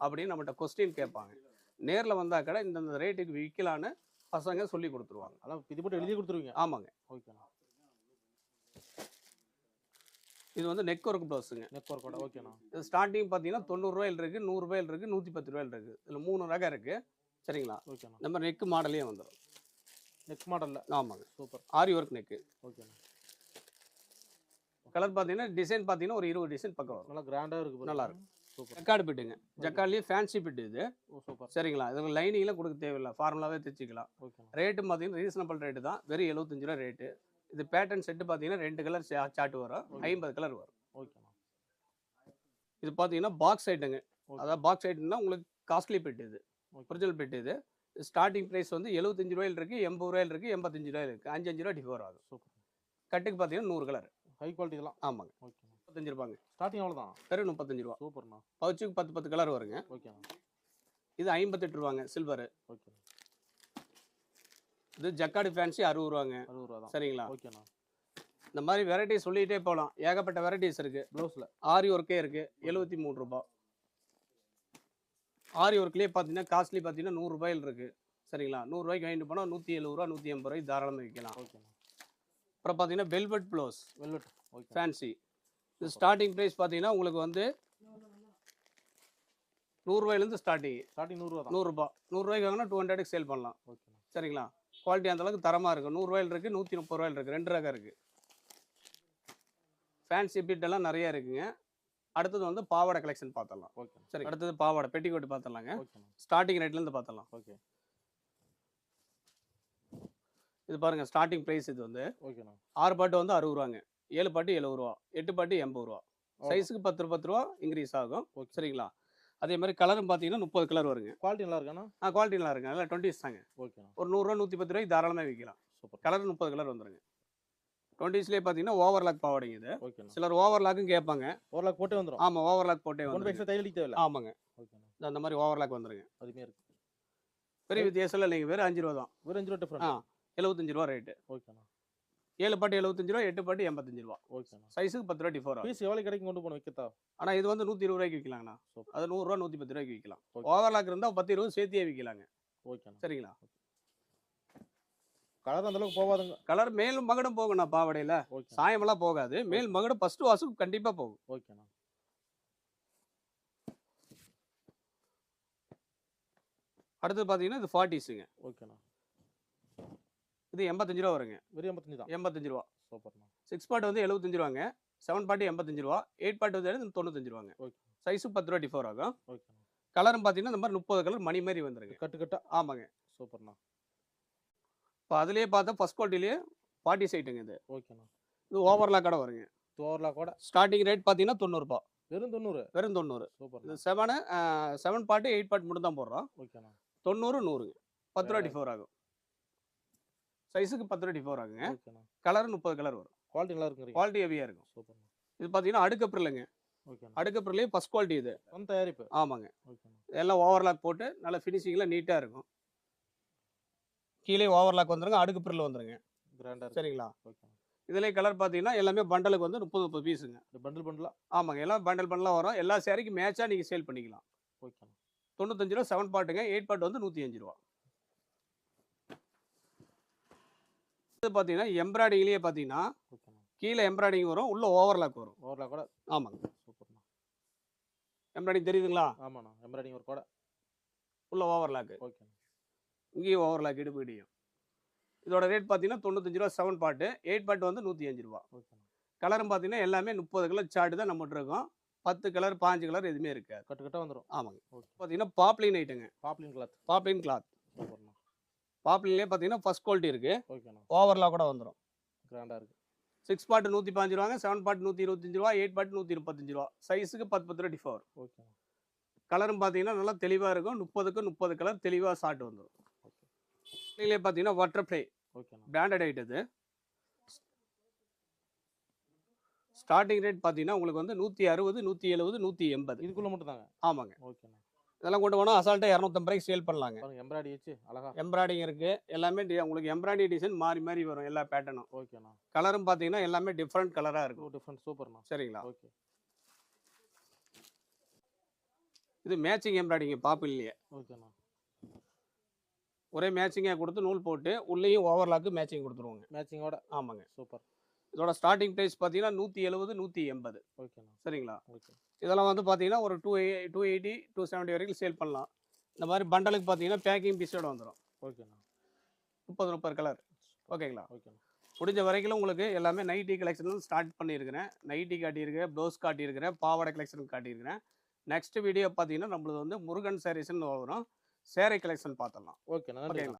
S3: அப்படின்னு நம்மகிட்ட கொஸ்டின் கேட்பாங்க. நேரில் வந்தா கூட இந்தந்த ரேட்டுக்கு விற்கலான்னு பசங்க சொல்லி கொடுத்துருவாங்க.
S2: அதான் இது மட்டும் எழுதி கொடுத்துருவீங்க?
S3: ஆமாங்க.
S2: ஓகேண்ணா
S3: இது வந்து நெக் ஒர்க் ப்ளவுஸுங்க
S2: நெக் ஒர்க்கோட ஓகேண்ணா
S3: இது ஸ்டார்டிங் பார்த்தீங்கன்னா தொண்ணூறுரூவாயில் இருக்குது நூறுரூவாயில் இருக்குது நூற்றி பத்து ரூபாயில் இருக்குது இதில் மூணு ரகம் இருக்குது சரிங்களா?
S2: ஓகேண்ணா
S3: நம்ம நெக் மாடலே வந்துடும்
S2: நெக் மாடலில்
S3: ஆமாங்க.
S2: சூப்பர்.
S3: ஆரி ஒர்க் நெக்கு
S2: ஓகேண்ணா
S3: கலர் பார்த்தீங்கன்னா டிசைன் பார்த்தீங்கன்னா ஒரு இருபது டிசைன் பக்கம் வரும்.
S2: நல்லா கிராண்டாக இருக்கு பாருங்க.
S3: நல்லா இருக்கு.
S2: சூப்பர்.
S3: ஜக்காடு பிட்டுங்க ஜக்காட்லேயே ஃபேன்சி பிட்டு இது.
S2: சூப்பர்.
S3: சரிங்களா? இதுக்கு லைனிங்லாம் கொடுக்க தேவையில்லை. ஃபார்முலாவே தைச்சிக்கலாம். ரேட்டு பார்த்தீங்கன்னா ரீசனபிள் ரேட்டு தான். வெறும் எழுபத்தஞ்சு ரூபா ரேட்டு இது பேட்டர்ன் செட்டு பார்த்தீங்கன்னா ரெண்டு கலர் சார்ட் வரும். ஐம்பது கலர் வரும்.
S2: ஓகேண்ணா
S3: இது பார்த்தீங்கன்னா பாக்ஸ் ஐட்டங்க. அதாவது பாக்ஸ் ஐட்டம்னா உங்களுக்கு காஸ்ட்லி பெட் இது. ஒரிஜினல் பெட் இது. ஸ்டார்டிங் ப்ரைஸ் வந்து எழுபத்தஞ்சு ரூபாயில் இருக்குது எண்பது ரூபாயில் இருக்குது எண்பத்தஞ்சு ரூபாயில் இருக்குது அஞ்சு அஞ்சு ரூபா டிஃபர் ஆகும்
S2: சூப்பர்.
S3: கட்டுக்கு பார்த்தீங்கன்னா நூறு கலர்
S2: ஹை குவாலிட்டி இதெல்லாம்
S3: ஆமாங்க.
S2: ஓகேண்ணா
S3: முப்பத்தஞ்சு ரூபாங்க.
S2: ஸ்டார்டிங் அவ்வளோதான்
S3: வெறும் முப்பத்தஞ்சு ரூபா.
S2: சூப்பர்ண்ணா
S3: பவுச்சுக்கு பத்து பத்து கலர் வருங்க.
S2: ஓகேண்ணா
S3: இது ஐம்பத்தெட்டு ரூபாங்க சில்வர்
S2: ஓகேண்ணா
S3: இது ஜக்காடு ஃபேன்சி அறுபது ரூபாங்க
S2: அறுபது ரூபா
S3: சரிங்களா?
S2: ஓகேண்ணா.
S3: இந்த மாதிரி வெரைட்டி சொல்லிகிட்டே போகலாம். ஏகப்பட்ட வெரைட்டிஸ் இருக்கு.
S2: ப்ளவுஸில்
S3: ஆரி ஒர்க்கே இருக்கு. எழுபத்தி மூணு ரூபாய் ஆரி ஒர்க்லேயே பார்த்தீங்கன்னா காஸ்ட்லி பார்த்தீங்கன்னா நூறுரூபாயில் இருக்கு. சரிங்களா? நூறுரூவாய்க்கு வாங்கிட்டு போனால் நூற்றி எழுபது ரூபா நூற்றி எண்பது ரூபாய்க்கு தாராளமாக விற்கலாம்.
S2: ஓகேண்ணா.
S3: அப்புறம் பார்த்தீங்கன்னா velvet blouse
S2: velvet okay.
S3: Fancy இது ஸ்டார்டிங் ப்ரைஸ் பார்த்தீங்கன்னா உங்களுக்கு வந்து நூறுரூவாயிலேருந்து ஸ்டார்டிங்
S2: ஸ்டார்டிங் நூறுரூவா
S3: நூறுரூபா நூறுரூவாய்க்கு வாங்கினா டூ ஹண்ட்ரடுக்கு சேல் பண்ணலாம்.
S2: ஓகேண்ணா.
S3: சரிங்களா? குவாலிட்டி அந்த அளவுக்கு தரமாக இருக்கும் நூறுரூவாயில் இருக்குது நூற்றி முப்பது ரூபாயில் இருக்குது ரெண்டு ரகம் இருக்குது ஃபேன்சி பிட் எல்லாம் நிறைய இருக்குங்க. அடுத்தது வந்து பாவாடை கலெக்ஷன் பார்த்துடலாம்
S2: ஓகேண்ணா
S3: சரி. அடுத்தது பாவாடை பெட்டிக்கோட்டு பார்த்துடலாங்க ஸ்டார்டிங் ரேட்லேருந்து பார்த்துடலாம்
S2: ஓகே
S3: இது பாருங்க ஸ்டார்டிங் ப்ரைஸ் இது வந்து
S2: ஓகேண்ணா
S3: ஆறு பாட்டு வந்து அறுபது ரூபாங்க. ஏழு பாட்டு எழுபது ரூபா. எட்டு பாட்டு எண்பது ரூபா. சைஸுக்கு பத்து ரூபா பத்து ரூபா இன்க்ரீஸ் ஆகும்.
S2: ஓகே.
S3: சரிங்களா? அதே மாதிரி கலரும் பார்த்தீங்கன்னா முப்பது கலர் வருங்க.
S2: குவாலிட்டி நல்லா இருக்காண்ணா?
S3: ஆ குவாலிட்டி நல்லா இருக்குங்க நல்லா டுவெண்ட்டிஸ் தாங்க.
S2: ஓகேண்ணா
S3: ஒரு நூறுரூவா நூற்றி பத்து ரூபாய்க்கு தாராளமாக விற்கலாம்
S2: சூப்பர்.
S3: கலர் முப்பது கலர் வந்துருங்க. டுவெண்ட்டிஸ்லேயே பார்த்தீங்கன்னா ஓவர்லாக் பாவாடைங்க இது.
S2: ஓகேண்ணா
S3: சிலர் ஓவர்லாக்கும் கேட்பாங்க.
S2: ஒரு லாக் போட்டே வந்துடும்
S3: ஆமாம் ஓவர்லாக் போட்டே வந்து
S2: எக்ஸ்ட்ரா தையல் தேவையில்ல.
S3: ஆமாங்க. இந்த அந்த மாதிரி ஓவர்லாக் வந்துருங்க.
S2: அருமையாக இருக்கு.
S3: பெரிய வித்தியாசம் இல்லைங்க. வெறும் அஞ்சு ரூபா தான்.
S2: ஒரு அஞ்சு ரூபா டிஃப்ரெண்ட்
S3: ஆ எழுபத்தஞ்சு ரூபா ரேட்டு
S2: ஓகேண்ணா
S3: ஏழு பாட்டு எழுபத்தஞ்சு ரூபா எட்டு பாட்டு எண்பத்தஞ்சு ரூபா.
S2: ஓகேண்ணா
S3: சைஸுக்கு பத்து ரூபா டிஃபர்
S2: பீஸ் எவ்வளோ கடைக்கு கொண்டு போகணும் விற்கத்தா
S3: ஆனால் இது வந்து நூற்றி இருபது ரூபாய்க்கு விற்கலாங்கண்ணா அது நூறுரூவா நூற்றி பத்து ரூபாய்க்கு விற்கலாம்
S2: ஓகே.
S3: ஓவர்லாக் இருந்தால் பத்து இருபது சேர்த்தியே விற்கலாங்க
S2: ஓகேண்ணா
S3: சரிங்களா?
S2: கலர் அந்த அளவுக்கு போகாதுங்க.
S3: கலர் மேலும் மகடும் போகும்ண்ணா பாவாடையில்.
S2: ஓகே
S3: சாயமெல்லாம் போகாது. மேல் மகடும் ஃபர்ஸ்ட் வாசுக்கு கண்டிப்பாக போகும்.
S2: ஓகேண்ணா
S3: அடுத்து பார்த்தீங்கன்னா இது ஃபார்ட்டிஸுங்க
S2: ஓகேண்ணா
S3: இது எண்பத்தஞ்சு ரூபா வருங்க.
S2: வெறும் எண்பத்தஞ்சு தான்.
S3: எண்பத்தஞ்சு ரூபா.
S2: சூப்பர்ண்ணா
S3: சிக்ஸ் பாட்டு வந்து எழுபத்தஞ்சு ரூபாங்க. செவன் பாட்டு எண்பத்தஞ்சு ரூபா. எயிட் பாட்டு வந்து தொண்ணூத்தஞ்சு ரூபாங்க.
S2: ஓகே
S3: சைஸும் பத்து ரூபா டிஃபர் ஆகும்.
S2: ஓகேண்ணா
S3: கலரும் பார்த்தீங்கன்னா இந்த மாதிரி முப்பது கலர் மணி மாதிரி வந்துருங்க.
S2: கட்டு கட்டா?
S3: ஆமாங்க.
S2: சூப்பர்ண்ணா
S3: இப்போ அதுலேயே பார்த்தா ஃபர்ஸ்ட் குவாலிட்டிலேயே ஃபார்ட்டி சைட்டுங்க இது.
S2: ஓகேண்ணா
S3: இது ஓவர்லாக் கடை வருங்க.
S2: ஒரு லாக் கூட?
S3: ஸ்டார்டிங் ரேட் பார்த்தீங்கன்னா தொண்ணூறுபா.
S2: வெறும் தொண்ணூறு?
S3: வெறும் தொண்ணூறு.
S2: சூப்பர்ண்ணா
S3: இது செவனு செவன் பாட்டு எயிட் பாட்டு மட்டும் தான் போடுறோம்.
S2: ஓகேண்ணா
S3: தொண்ணூறு நூறுங்க. பத்து ரூபா. டிஃபர் ஆகும். சைஸுக்கு பத்து ரூபா டிஃபர் ஆகுங்க. கலர் முப்பது கலர் வரும்.
S2: குவாலிட்டி நல்லா இருக்குறீங்க
S3: குவாலிட்டி ஹெவியாக இருக்கும்.
S2: சூப்பர்ண்ணா.
S3: இது பார்த்தீங்கன்னா அடுக்கப்பிரலைங்க
S2: ஓகேண்ணா.
S3: அடுக்கப்பிரலையே ஃபர்ஸ்ட் குவாலிட்டி இது.
S2: தயாரிப்பு.
S3: ஆமாங்க. எல்லாம் ஓவர்லாக் போட்டு நல்ல ஃபினிஷிங்கில் நீட்டாக இருக்கும். கீழே ஓவர்லாக் வந்துருங்க அடுக்கு பிரில் வந்துருங்க.
S2: கிராண்டாக
S3: சரிங்களா? இதுலேயே கலர் பார்த்தீங்கன்னா எல்லாமே பண்டலுக்கு வந்து முப்பது முப்பது பீஸுங்க
S2: பண்டில் பண்டிலா
S3: ஆமாங்க. எல்லாம் பண்டல் பண்டலாக வரும். எல்லா சேரீக்கு மேட்சாக நீங்கள் சேல் பண்ணிக்கலாம்.
S2: ஓகேண்ணா.
S3: தொண்ணூத்தஞ்சு ரூபா செவன் பாட்டுங்க எயிட் பாட்டு வந்து நூற்றி அஞ்சு ரூபா. இது பார்த்தீங்கன்னா எம்ப்ராய்டிங்லேயே பார்த்தீங்கன்னா கீழே எம்ப்ராய்டிங் வரும் உள்ள ஓவர்லாக் வரும்.
S2: ஒரு லாக் கூட
S3: ஆமாங்க.
S2: சூப்பர்ண்ணா
S3: எம்ப்ராய்டிங் தெரியுதுங்களா?
S2: ஆமாண்ணா எம்ப்ராய்டிங் ஒரு கூட.
S3: உள்ள ஓவர்லாக்கு
S2: ஓகேண்ணா.
S3: இங்கேயும் ஓவர்லாக் இடுப்பு இடியும். இதோட ரேட் பார்த்தீங்கன்னா தொண்ணூத்தஞ்சு ரூபா செவன் பாட்டு எயிட் பாட்டு வந்து நூற்றி அஞ்சு ரூபா கலரும் பார்த்தீங்கன்னா எல்லாமே முப்பது கலர் சார்ட் தான் நம்மகிட்ட இருக்கும். பத்து கலர் பாஞ்சு கலர் எதுவுமே இருக்காது.
S2: கட்டு கட்டா வந்துடும்
S3: ஆமாங்க.
S2: ஓகே.
S3: பார்த்தீங்கன்னா பாப்ளின் ஐட்டங்க
S2: பாப்லின் கிளாத்
S3: பாப்ளின் கிளாத் பாப்ளின்லேயே பார்த்தீங்கன்னா ஃபர்ஸ்ட் குவாலிட்டி இருக்கு.
S2: ஓகேண்ணா.
S3: ஓவர்லாக் கூட வந்துடும்
S2: கிராண்டாக இருக்கு.
S3: சிக்ஸ் பாட்டு நூற்றி பாஞ்சு ரூபாங்க செவன் பாட்டு நூற்றி இருபத்தஞ்சு ரூபா எயிட் பாட்டு நூற்றி முப்பத்தஞ்சு ரூபா. சைஸுக்கு பத்து பத்து ரூபா டிஃபர்
S2: ஓகேண்ணா.
S3: கலரும் பார்த்தீங்கன்னா நல்லா தெளிவாக இருக்கும். முப்பதுக்கு முப்பது கலர் தெளிவாக ஷார்ட் வந்துடும்
S2: ஓகே
S3: இதுலேயே பார்த்தீங்கன்னா வாட்டர் ப்ளே
S2: ஓகேண்ணா.
S3: பிராண்டட் ஐட்டம் இது. ஸ்டார்டிங் ரேட் பார்த்தீங்கன்னா உங்களுக்கு வந்து நூற்றி அறுபது நூற்றி எழுபது நூற்றி எண்பது.
S2: இதுக்குள்ள மட்டும் தாங்க
S3: ஆமாங்க.
S2: ஓகேண்ணா.
S3: இதெல்லாம் கொண்டு போனால் அசால்ட்டாக இரநூத்தம்பது ரூபாய்க்கு சேல் பண்ணலாங்க.
S2: எம்ப்ராய்டி வச்சு அழகா.
S3: எம்ப்ராய்டிங் இருக்குது எல்லாமே உங்களுக்கு எம்ப்ராய்டிங் டிசைன் மாறி மாறி வரும் எல்லா பேட்டர்னும்
S2: ஓகேண்ணா
S3: கலரும் பார்த்தீங்கன்னா எல்லாமே டிஃப்ரெண்ட் கலராக இருக்கும்.
S2: டிஃப்ரெண்ட் சூப்பர்ண்ணா
S3: சரிங்களா?
S2: ஓகே
S3: இது மேட்சிங் எம்ப்ராய்டிங் பாப்பிள்லையே
S2: ஓகேண்ணா
S3: ஒரே மேட்சிங்காக கொடுத்து நூல் போட்டு உள்ளேயும் ஓவர்லாக்கு மேட்சிங் கொடுத்துருவாங்க.
S2: மேட்சிங்கோட
S3: ஆமாங்க.
S2: சூப்பர்
S3: இதோட ஸ்டார்டிங் ப்ரைஸ் பார்த்தீங்கன்னா நூற்றி எழுபது நூற்றி எண்பது.
S2: ஓகேண்ணா
S3: சரிங்களா?
S2: ஓகே
S3: இதெல்லாம் வந்து பார்த்தீங்கன்னா ஒரு two two eighty two seventy வரைக்கும் சேல் பண்ணலாம். இந்த மாதிரி பண்டலுக்கு பார்த்தீங்கன்னா பேக்கிங் பீஸோட வந்துடும்
S2: ஓகேண்ணா
S3: முப்பது முப்பது கலர் ஓகேங்களா
S2: ஓகேண்ணா
S3: முடிஞ்ச வரைக்கும் உங்களுக்கு எல்லாமே நைட்டி கலெக்ஷன் ஸ்டார்ட் பண்ணியிருக்கிறேன். நைட்டி காட்டியிருக்கிறேன் ப்ளவுஸ் காட்டியிருக்கிறேன் பாவாடை கலெக்ஷன் காட்டியிருக்கிறேன். நெக்ஸ்ட் வீடியோ பார்த்தீங்கன்னா நம்மளது வந்து முருகன் சாரீஸ்ன்னு வரும். சேரை கலெக்ஷன் பார்த்துடலாம்.
S2: ஓகேண்ணா
S3: ஓகேங்களா